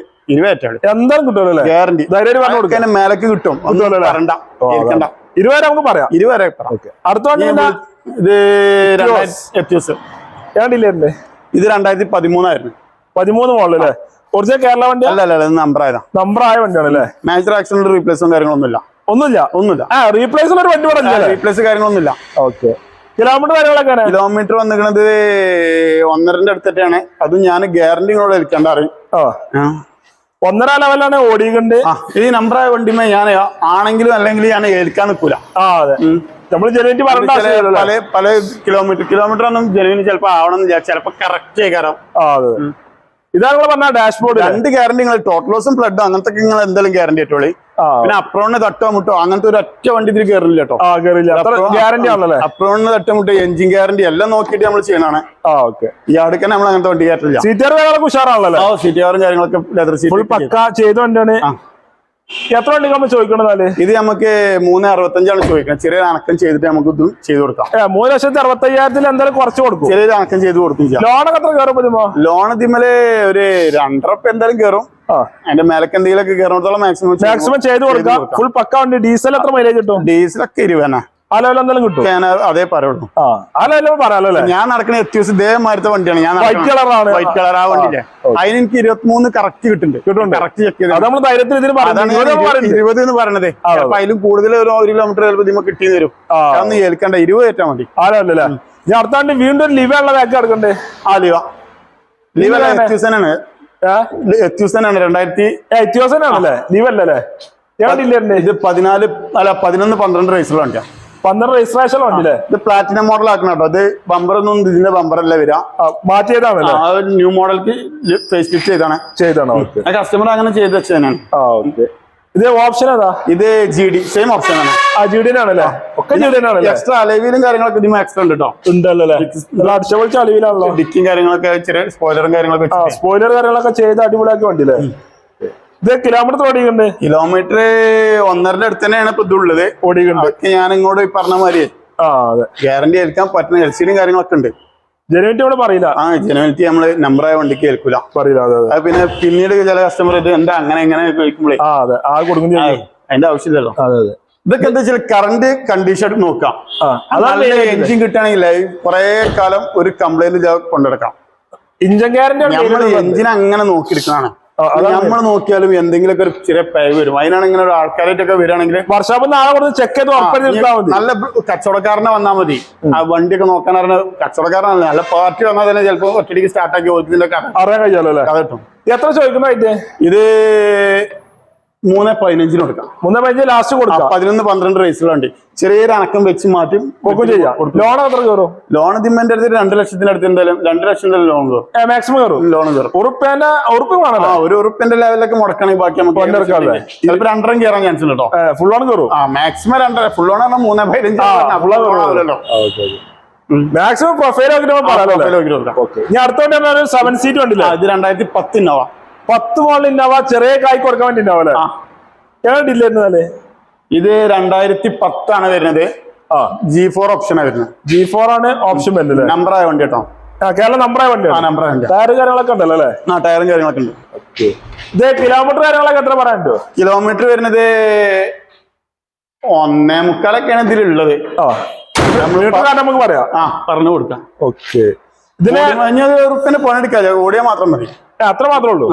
എന്തായാലും കിട്ടുമല്ലോ ഗ്യാരണ്ടി ധൈര്യം പറഞ്ഞു കൊടുക്കാം. അതിന്റെ മേലക്ക് കിട്ടും. കിട്ടുമല്ലോ ഇരുപത് നമുക്ക് പറയാം. ഇരുപത്. അടുത്ത വണ്ടി ഇത് രണ്ടായിരത്തി എത്യൂസ് ഞാൻ ഡിലേറിന്റെ ഇത് രണ്ടായിരത്തി പതിമൂന്നായിരുന്നു. പതിമൂന്ന് മോളിൽ അല്ലേ? ഒറിജിനൽ കേരള വണ്ടി അല്ല അല്ല നമ്പർ ആയതാ. നമ്പർ ആയ വണ്ടിയാണ് അല്ലേ? മേജർ ആക്സിഡന്റ് റീപ്ലേസും കാര്യങ്ങളൊന്നുമില്ല. ഒന്നുമില്ല? ഒന്നുമില്ല. ആ റീപ്ലേസ് ഒരു വണ്ടി റീപ്ലേസ് കാര്യങ്ങളൊന്നുമില്ല. ഓക്കെ. കിലോമീറ്റർ കാര്യങ്ങളൊക്കെ. കിലോമീറ്റർ വന്നിരിക്കുന്നത് ഒന്നരന്റെ അടുത്തിട്ടാണ് അതും ഞാൻ ഗ്യാരണ്ടി കൂടെ എടുക്കണ്ട അറിയും. ഒന്നര ലെവലാണ് ഓടിയിട്ടുണ്ട് ഈ നമ്പർ ആയ വണ്ടിമേ ഞാൻ ആണെങ്കിലും അല്ലെങ്കിൽ ഞാൻ ഏൽക്കാൻ നിൽക്കൂല. ആ അതെ. നമ്മൾ ജനുവിറ്റി പറയേണ്ട പല പല കിലോമീറ്റർ കിലോമീറ്റർ ഒന്നും ജനുവിന് ചിലപ്പോ ആവണം ചിലപ്പോ കറക്റ്റ് ആയിക്കാരം ആ അതെ. ഇതാണ് പറഞ്ഞ ഡാഷ്ബോർഡ് രണ്ട് ഗ്യാരണ്ടി നിങ്ങൾ ടോട്ടൽ ലോസും ഫ്ലഡും അങ്ങനത്തെ നിങ്ങൾ എന്തെങ്കിലും ഗ്യാരണ്ടി ആയിട്ടോളി പിന്നെ അപ്രോണിന് തട്ടോ മുട്ടോ അങ്ങനത്തെ ഒരു ഒറ്റ വണ്ടി ഇതിൽ കയറില്ല കേട്ടോ ഗ്യാരണ്ടി ആണല്ലേ അപ്രോണിന് തട്ടമുട്ടോ എഞ്ചിൻ ഗ്യാരണ്ടി എല്ലാം നോക്കിയിട്ട് നമ്മൾ ചെയ്യണതാണ്. ഓക്കെ. ഈ അടുക്കന്നെ നമ്മൾ അങ്ങനത്തെ വണ്ടി കയറ്റില്ല കാര്യങ്ങളൊക്കെ ഉഷാറാണല്ലോ സീറ്റ് കാര്യങ്ങളൊക്കെ ലെതർ സീറ്റ് പക്ക ചെയ്ത. വണ്ടിയാണ്. എത്ര വണ്ടി നമ്മൾ ചോദിക്കണെന്നാൽ ഇത് നമുക്ക് മൂന്ന് അറുപത്തഞ്ചാണ് ചോദിക്കുന്നത്. ചെറിയ അണക്കം ചെയ്തിട്ട് നമുക്ക് ഇതും ചെയ്ത് കൊടുക്കാം. മൂന്ന് ലക്ഷത്തി അറുപത്തയ്യായിരത്തിൽ എന്തായാലും കുറച്ച് കൊടുക്കും. ചെറിയൊരു അണക്കം ചെയ്ത് കൊടുക്കും ലോണൊക്കെ എത്ര കയറും പറ്റുമോ ലോൺ ഇതിമൽ ഒരു രണ്ടരപ്പ് എന്തായാലും കയറും. എന്റെ അതിന്റെ മേലക്ക് എന്തെങ്കിലുമൊക്കെ കയറുന്നിടത്തോളം മാക്സിമം മാക്സിമം ചെയ്ത് കൊടുക്കാം. ഫുൾ പക്ക വണ്ടി. ഡീസൽ എത്ര മൈലേജ് കിട്ടും? ഡീസലൊക്കെ ഇരുവന ആ എന്തെങ്കിലും കിട്ടും. ഞാൻ അതേ പറയുള്ളൂ. ആ ആ ലെവൽ പറയാലോ അല്ലേ? ഞാൻ നടക്കുന്ന എത്യൂസ് ഇതേമാരത്തെ വണ്ടിയാണ്. ഞാൻ വൈറ്റ് കളറാണ് വൈറ്റ് കളർ ആ വണ്ടിയിലെ. അതിന് എനിക്ക് ഇരുപത്തിമൂന്ന് കറക്റ്റ് കിട്ടുന്നുണ്ട്. കിട്ടുന്നുണ്ട്. കറക്റ്റ് ചെക്ക് ചെയ്ത് ഇരുപത് എന്ന് പറയണത്. അതിലും കൂടുതൽ ഒരു കിലോമീറ്റർ ചിലപ്പോൾ ഇതിമ കിട്ടി തരും. അതൊന്നും ഏൽക്കണ്ട. ഇരുപത് ഏറ്റാ മതി. ആ ലെവൽ അല്ലേ ഞാൻ അടുത്താണ്ട് വീണ്ടും ലിവ ഉള്ള ബാക്ക് എടുക്കണ്ടേ? ആ ലിവ ലിവ എത്യൂസനാണ് എത്യൂസനാണ് രണ്ടായിരത്തി എത്യോസൻ ലിവ അല്ലേ? ഇത് പതിനാല് അല്ല പതിനൊന്ന് പന്ത്രണ്ട് വണ്ടിയാണ് പന്ത്രണ്ട് രജിസ്ട്രേഷൻ വണ്ടില്ലേ ഇത് പ്ലാറ്റിനം മോഡൽ ആക്കണം കേട്ടോ. അത് ബമ്പർ ഒന്നും ഇതിന്റെ ബമ്പർ അല്ല വരാ മാറ്റിയതാണല്ലേ? ന്യൂ മോഡൽക്ക് ഫേസ് ലിഫ്റ്റ് ചെയ്താണ്. ചെയ്താണോ കസ്റ്റമർ അങ്ങനെ ചെയ്ത് വെച്ചതാണ് ആ ഓക്കെ ഇത് ഓപ്ഷൻ ഏതാ? ഇത് ജി ഡി സെയിം ഓപ്ഷൻ ആണ്. ആ ജിഡിനാണല്ലേ ഒക്കെ ജിഡിനാണല്ലേ എക്സ്ട്രാ അലവിലും കാര്യങ്ങളൊക്കെ ഇതിന് എക്സ്ട്രാ ഉണ്ട് കേട്ടോ ഉണ്ടല്ലോ അടിച്ചപൊളിച്ച അലവിലാണല്ലോ ഡിക്കും കാര്യങ്ങളൊക്കെ ചെറിയ സ്പോയിലറും കാര്യങ്ങളൊക്കെ സ്പോയിലർ കാര്യങ്ങളൊക്കെ ചെയ്ത് അടിപൊളിയാക്കി വണ്ടിയില്ലേ? ഇത് കിലോമീറ്റർ ഓടിയുണ്ട് കിലോമീറ്റർ ഒന്നരന്റെ അടുത്ത് തന്നെയാണ് ഇപ്പൊ ഇതുള്ളത് ഓടിയുണ്ട് ഞാൻ ഇങ്ങോട്ട് പറഞ്ഞ മാതിരി ആ അതെ. ഗ്യാരണ്ടി ഏൽക്കാൻ പറ്റുന്ന എൽ സി ഡിയും കാര്യങ്ങളൊക്കെ ഉണ്ട്. ജനുവിറ്റി ഇവിടെ പറയില്ല. ആ ജനുവലിറ്റി നമ്മൾ നമ്പറായ വണ്ടിക്ക് ഏൽക്കൂല. പറയില്ല അതെ പിന്നെ പിന്നീട് ചില കസ്റ്റമർ ഇത് എന്താ അങ്ങനെ എങ്ങനെ ചോദിക്കുമ്പോഴേ ആ അതെ. ആ കൊടുക്കുന്ന അതിന്റെ ആവശ്യമില്ലല്ലോ. അതെ അതെ. ഇതൊക്കെ എന്താ വെച്ചാൽ കറണ്ട് കണ്ടീഷൻ നോക്കാം. അതാണ് എഞ്ചിൻ കിട്ടുകയാണെങ്കിൽ കുറെ കാലം ഒരു കംപ്ലൈന്റ് കൊണ്ടെടുക്കാം. ഇഞ്ചൻ ഗ്യാരണ്ടി എഞ്ചിൻ അങ്ങനെ അതാണ് നമ്മൾ നോക്കിയാലും എന്തെങ്കിലുമൊക്കെ ഒരു ചെറിയ പേ വരും. അതിനാണ് ഇങ്ങനെ ഒരു ആൾക്കാരായിട്ടൊക്കെ വരികയാണെങ്കിൽ വർഷാപ്പ് നാളെ കൊടുത്ത് ചെക്ക് ചെയ്ത് നിർത്താൽ മതി. നല്ല കച്ചവടക്കാരനെ വന്നാൽ മതി. ആ വണ്ടിയൊക്കെ നോക്കാൻ അറിഞ്ഞ കച്ചവടക്കാരനല്ല. നല്ല പാർട്ടി വന്നാൽ തന്നെ ചിലപ്പോൾ ഒറ്റയ്ക്ക് സ്റ്റാർട്ടാക്കി ചോദിക്കുന്നില്ല അറിയാൻ കഴിയാലോ അല്ലേ? അതെ കിട്ടും. എത്ര ചോദിക്കുന്നതായിട്ട് ഇത് മൂന്ന് പതിനഞ്ചിന് കൊടുക്കാം. മൂന്ന് പതിനഞ്ച് ലാസ്റ്റ് കൊടുക്കാം. പതിനൊന്ന് പന്ത്രണ്ട് റേസുകളുണ്ട് ചെറിയൊരു അനക്കം വെച്ച് മാറ്റി. ചെയ്യാം. ലോൺ എത്ര കയറും? ലോൺ ഇതിന്റെ അടുത്ത് രണ്ട് ലക്ഷത്തിന്റെ അടുത്ത് എന്തായാലും രണ്ട് ലക്ഷം ലോൺ കയറും. മാക്സിമം കയറും? ലോൺ കയറും. ഉറുപ്പേന്റെ ഉറുപ്പ് വേണം വേണല്ലോ ഒരു ഉറുപ്പിന്റെ ലെവലിലൊക്കെ മുടക്കണമെങ്കിൽ ബാക്കി നമുക്ക്? ചിലപ്പോൾ രണ്ടരം കയറാൻ ചാൻസ് ഉണ്ട് കേട്ടോ ഫുൾ ലോൺ കയറും? ആ മാക്സിമം രണ്ടര ഫുൾ ലോൺ പറഞ്ഞാൽ മൂന്ന് പതിനഞ്ച്. മാക്സിമം പ്രൊഫൈൽ ഓക്കെ ഇനി അടുത്തോട്ട് സെവൻ സീറ്റ് ഉണ്ടല്ലോ ഇത് രണ്ടായിരത്തി പത്ത് ഇന്നോവ പത്ത് മോളിൽ ഇന്നോവ ചെറിയ കായ് കൊടുക്കാൻ വേണ്ടി ആ. ഏതാ ഡില്ലേ ഇത് രണ്ടായിരത്തി പത്താണ് വരുന്നത് ജി ഫോർ ഓപ്ഷൻ വരുന്നത്. ജി ഫോർ ആണ് ഓപ്ഷൻ വരുന്നത് നമ്പർ ആയ വണ്ടി കേട്ടോ കേരള നമ്പറായ ആ വണ്ടി നമ്പർ ടയർ കാര്യങ്ങളൊക്കെ ഉണ്ടല്ലോ അല്ലേ? ആ ടയറും കാര്യങ്ങളൊക്കെ ഉണ്ട്. ഇത് കിലോമീറ്റർ കാര്യങ്ങളൊക്കെ എത്ര പറയാൻ പറ്റുമോ കിലോമീറ്റർ വരുന്നത് ഒന്നേ മുക്കാലൊക്കെയാണ് ഇതിലുള്ളത്. നമുക്ക് പറയാം. ആ പറഞ്ഞു കൊടുക്കാം. ഓക്കെ ഇതിന് ഉറുപ്പിന് പണിയെടുക്കാതെ ഓടിയാൽ മാത്രം മതി. അത്ര മാത്രമേ ഉള്ളൂ.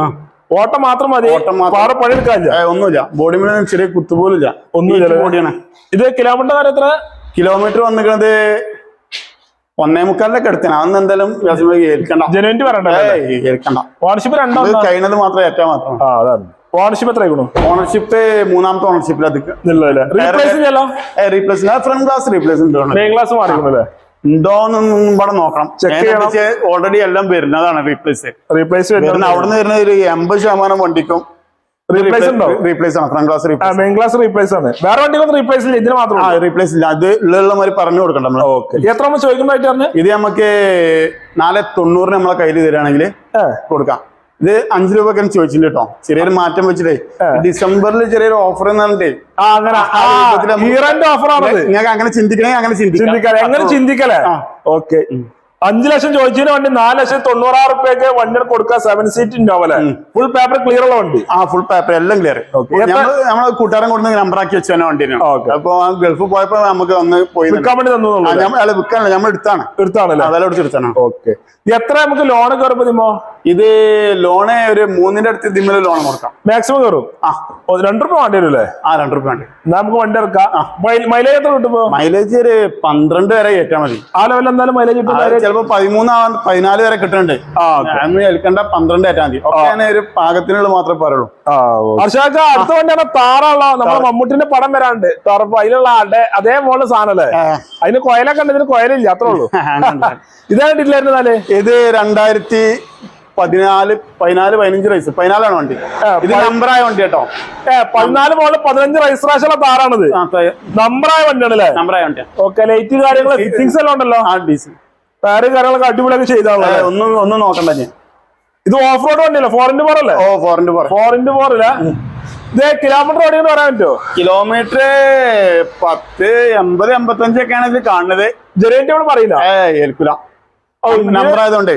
ഓട്ടം മാത്രം മതി. വേറെ പണിയെടുക്കാനില്ല ഒന്നുമില്ല. ബോഡി മേലെ ചെറിയ കുത്തുപോലില്ല ഒന്നുമില്ല? ബോഡിയാണ് ഇത് കിലോമീറ്റർ കാര്യം എത്ര? കിലോമീറ്റർ വന്നിരിക്കുന്നത് ഒന്നേ മുക്കാലിലൊക്കെ എടുത്തേനെ. അന്ന് എന്തായാലും ഏൽക്കണ്ട. ജനുവന്റ് പറയണ്ട ഏയ് ഏൽക്കണ്ട. ഓണർഷിപ്പ് രണ്ടോ കഴിഞ്ഞത് മാത്രം ഏറ്റവും മാത്രം. ഓണർഷിപ്പ് എത്ര ആയിക്കണു ഓണർഷിപ്പ് മൂന്നാമത്തെ ഓണർഷിപ്പിൽ അധികം replace replace front glass replace ഉണ്ടോ മെയിൻ ക്ലാസ് മാറിക്കണല്ലേ ഉണ്ടോന്നൊന്നും ഇവിടെ നോക്കണം. ഓൾറെഡി എല്ലാം വരുന്നതാണ് റീപ്ലേസ് റീപ്ലേസ് വരുന്നത് അവിടെ നിന്ന് വരുന്ന ഒരു എൺപത് ശതമാനം വണ്ടിക്കും. റീപ്ലേസ് ഉണ്ടോ? റീപ്ലേസ് ആണ്. Front replace main glass replace ആണ്. വേറെ വണ്ടികളൊന്നും റീപ്ലേസ് ഇല്ല. ഇതിന് മാത്രം റീപ്ലേസ് ഇല്ല. അത് ഉള്ള മാതിരി പറഞ്ഞു കൊടുക്കണ്ട നമ്മൾ ഓക്കെ എത്ര നമ്മൾ ചോദിക്കുന്നതായിട്ട് പറഞ്ഞ്? ഇത് നമുക്ക് നാല് തൊണ്ണൂറിന് നമ്മളെ കയ്യിൽ തരികയാണെങ്കിൽ കൊടുക്കാം. ഇത് അഞ്ചു രൂപ ചോദിച്ചിട്ടുണ്ട് കേട്ടോ ചെറിയൊരു മാറ്റം വെച്ചിട്ടേ. ഡിസംബറിൽ ചെറിയൊരു ഓഫർ എന്ന് പറഞ്ഞിട്ടേ. ആ അങ്ങനെ. നിങ്ങൾക്ക് ചിന്തിക്കണേ അങ്ങനെ ചിന്തിക്കാതെ എങ്ങനെ ചിന്തിക്കലേ. ഓക്കെ. അഞ്ചു ലക്ഷം ചോദിച്ചതിന് വണ്ടി നാല് ലക്ഷം തൊണ്ണൂറായിരം റുപ്യക്ക് വണ്ടി കൊടുക്കുക സെവൻ സീറ്റ് ഉണ്ടാവല്ലേ ഫുൾ പേപ്പർ ക്ലിയർ ഉള്ള വണ്ടി? ആ ഫുൾ പേപ്പർ എല്ലാം ക്ലിയർ നമ്മളെ കൂട്ടുകാരൻ കൊടുത്ത് നമ്പർ ആക്കി വെച്ചാൽ വണ്ടിയാണ് Okay. അപ്പൊ ആ ഗൾഫ് പോയപ്പോ നമുക്ക് ഒന്ന് പോയി. വിൽക്കാൻ വേണ്ടി തന്നു വിൽക്കാനല്ല നമ്മൾ എടുത്താണ്. എടുത്താണല്ലോ അതെല്ലാം എടുത്തെടുത്താണ് ഓക്കെ. എത്ര നമുക്ക് ലോൺ കയറുമ്പോ ഇത് ലോണ് ഒരു മൂന്നിന്റെ അടുത്ത് ഇതിമ്മൽ ലോൺ കൊടുക്കാം. മാക്സിമം കയറും ആ. രണ്ടു രൂപ വണ്ടി വരും അല്ലേ ആ രണ്ടു രൂപ വേണ്ടി നമുക്ക് വണ്ടി ഇറക്കാം മൈലേജ് എത്ര കിട്ടുമ്പോ മൈലേജ് ഒരു പന്ത്രണ്ട് വരെ കയറ്റാൽ മതി. ആ ലെവലിൽ എന്തായാലും മൈലേജ് കിട്ടും. ചിലപ്പോ പതിമൂന്ന് പതിനാല് വരെ കിട്ടുന്നുണ്ട്. ഏൽക്കണ്ട പന്ത്രണ്ട് കയറ്റാൽ മതി. ഒക്കെ ഞാൻ ഒരു പാകത്തിനുള്ള മാത്രമേ പറയുള്ളൂ. ഹർഷാക്ക അടുത്ത വണ്ടിയാണ് താറുള്ള. നമ്മുടെ മമ്മൂട്ടിന്റെ പടം വരാണ്ട് താറപ്പോ അതിലുള്ള ആളുടെ അതേ മോൾ സാധനല്ലേ അതിന് കൊയലൊക്കെ ഉണ്ട് ഇതിന് കൊയലില്ല അത്രേ ഉള്ളൂ. *laughs* ഇതാണ് ഇത് രണ്ടായിരത്തി പതിനാല് പതിനാല് പതിനഞ്ച് റൈസ് പതിനാലാണ് വണ്ടി. ഇത് നമ്പറായ വണ്ടി കേട്ടോ പതിനാല് പോലെ പതിനഞ്ച് രജിസ്ട്രേഷൻ ഉള്ള താറാണിത് നമ്പറായ വണ്ടിയാണ് അല്ലേ? നമ്പറായ വണ്ടിയാണ് ഓക്കെ ലൈറ്റ് കാര്യങ്ങൾ ഫിറ്റിംഗ്സ് എല്ലാം ഉണ്ടല്ലോ. ആ ഡീസൽ ടയറ് കാര്യങ്ങളൊക്കെ അടിപൊളിയൊക്കെ ചെയ്താണല്ലോ? ഒന്നും ഒന്നും നോക്കണ്ട ഞാൻ ഇത് ഓഫ് റോഡ് വണ്ടിയല്ലേ? ഫോർ ഇന്റു ഫോർ അല്ലേ? ഓ four into four four into four അല്ലേ? ഇത് കിലോമീറ്റർ ഓടിയെന്ന് പറയാൻ പറ്റുമോ? കിലോമീറ്റർ പത്ത് എൺപത് എൺപത്തഞ്ചൊക്കെയാണ് ഇത് കാണുന്നത്. ജെനുവിറ്റി നമ്മൾ പറയില്ല. ഏ ഏൽക്കൂല ഇങ്ങനെ- നമ്പർ ആയതുകൊണ്ട്.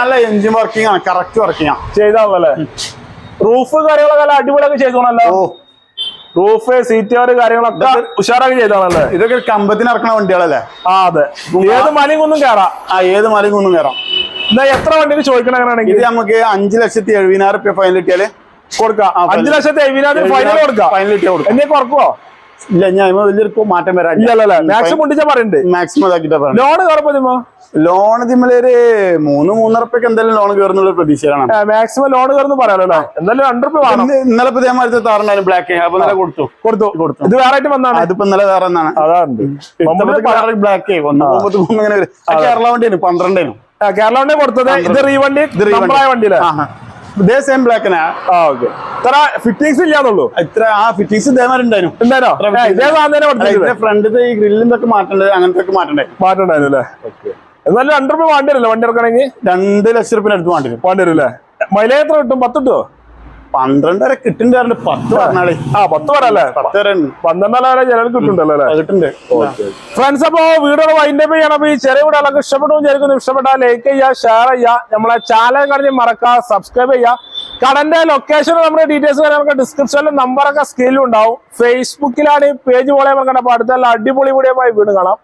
നല്ല എഞ്ചിൻ വർക്കിംഗ് ആണ് കറക്റ്റ് വർക്കിംഗ് ആണ്. ചെയ്താവല്ലേ റൂഫ് കാര്യങ്ങളൊക്കെ നല്ല അടിപൊളിയൊക്കെ ചെയ്തോണല്ലോ റൂഫ് സീറ്റ് കാര്യങ്ങളൊക്കെ ഉഷാറാക്കി ചെയ്താണല്ലേ ഇതൊക്കെ കമ്പത്തിന് ഇറക്കണ വണ്ടികളല്ലേ? ആ അതെ. ഏത് മലയും കുന്നും കയറാം ആ ഏത് മലയും കുന്നും കയറാം എന്നാ എത്ര വണ്ടിക്ക് ചോദിക്കണം അങ്ങനെയാണെങ്കിൽ ഇത് നമുക്ക് അഞ്ചു ലക്ഷത്തി എഴുപതിനായിരം റുപ്യ ഫൈൻ കിട്ടിയാൽ കൊടുക്കാം. അഞ്ചു ലക്ഷത്തി എഴുപതിനായിരം ഫൈനൽ കൊടുക്കാം. ഫൈനൽ കിട്ടിയാൽ കൊടുക്കാം. എന്നെ കുറക്കുവോ? ഇല്ല ഞാൻ വലിയൊരു മാറ്റം വരാൻ ഇല്ലല്ല മാക്സിമം മുണ്ടിച്ചാ പറയണ്ടേ. മാക്സിമം ഇതാക്കിട്ടാ പറഞ്ഞു ലോണ് കയറപ്പോ ലോൺ ഇതിമ്മലൊരു മൂന്ന് മൂന്നര റുപ്യക്ക് എന്തായാലും ലോൺ കയറുന്നുള്ള പ്രതീക്ഷയിലാണ്. മാക്സിമം ലോൺ കയറുന്നു പറയാലോ എന്തായാലും രണ്ട് റുപ്യ വേണം ഇന്നലെ പുതിയ ഇതേമാതിരി താറുണ്ടായിരുന്നു ബ്ലാക്ക് അപ്പൊ ഇന്നലെ കൊടുത്തു. കൊടുത്തു. കൊടുത്തു. ഇത് വേറെ ആയിട്ട് വന്നാണ്. അതിപ്പോ ഇന്നലെ താറന്നാണ് അതാണ്. ബ്ലാക്ക് കേരള വണ്ടിയാണ് പന്ത്രണ്ടേനും കേരള വണ്ടി കൊടുത്തത്. ഇത് റീവണ്ടി വണ്ടിയില്ലേ? ഇതേ സെയിം ബ്ലാക്ക് ആ ഓക്കെ ഇത്ര ഫിറ്റിംഗ്സ് ഇല്ലാന്നുള്ളൂ. ഇത്ര ആ ഫിറ്റിങ്സ് ഇതേമാതിരി ഉണ്ടായിരുന്നു ഇതേ സാധനം കൊടുത്തത് ഈ ഗ്രില്ലിന്തൊക്കെ മാറ്റേണ്ടത് അങ്ങനത്തെ മാറ്റണ്ടേ? മാറ്റണ്ടായിരുന്നു അല്ലേ? എന്നാലും രണ്ട് രൂപ വേണ്ടി വരില്ല വണ്ടി ഇറക്കണമെങ്കിൽ രണ്ട് ലക്ഷം റുപ്യ അടുത്ത് വേണ്ടി വരും. വേണ്ടി വരും അല്ലേ മൈലേജ് എത്ര കിട്ടും? പത്ത് കിട്ടുമോ പന്ത്രണ്ടര കിട്ടുന്നുണ്ട് പത്ത് പറഞ്ഞാളെ ആ പത്ത് വരല്ലേ പത്ത് വരെ. പന്ത്രണ്ടര വരെ ചിലർക്ക് കിട്ടുന്നുണ്ടല്ലോ അല്ലേ കിട്ടുന്നുണ്ട് ഫ്രണ്ട്സ് അപ്പോ വീടുകൾ വൈൻഡ് അപ്പ് ചെയ്യണം. അപ്പൊ ഈ ചെറിയ വീടുകളൊക്കെ ഇഷ്ടപ്പെട്ടു വിചാരിക്കുന്നു. ഇഷ്ടപ്പെട്ടാൽ ലൈക്ക് ചെയ്യുക ഷെയർ ചെയ്യുക. നമ്മളെ ചാനൽ കഴിഞ്ഞ് മറക്കുക സബ്സ്ക്രൈബ് ചെയ്യുക. കടന്റെ ലൊക്കേഷൻ നമ്മുടെ ഡീറ്റെയിൽസ് നമുക്ക് ഡിസ്ക്രിപ്ഷനിലും നമ്പറൊക്കെ സ്ക്രീനിലും ഉണ്ടാവും. ഫേസ്ബുക്കിലാണ് ഈ പേജ് പോലെ നമുക്ക് അടുത്തല്ല അടിപൊളി വീഡിയോ വീട് കാണാം.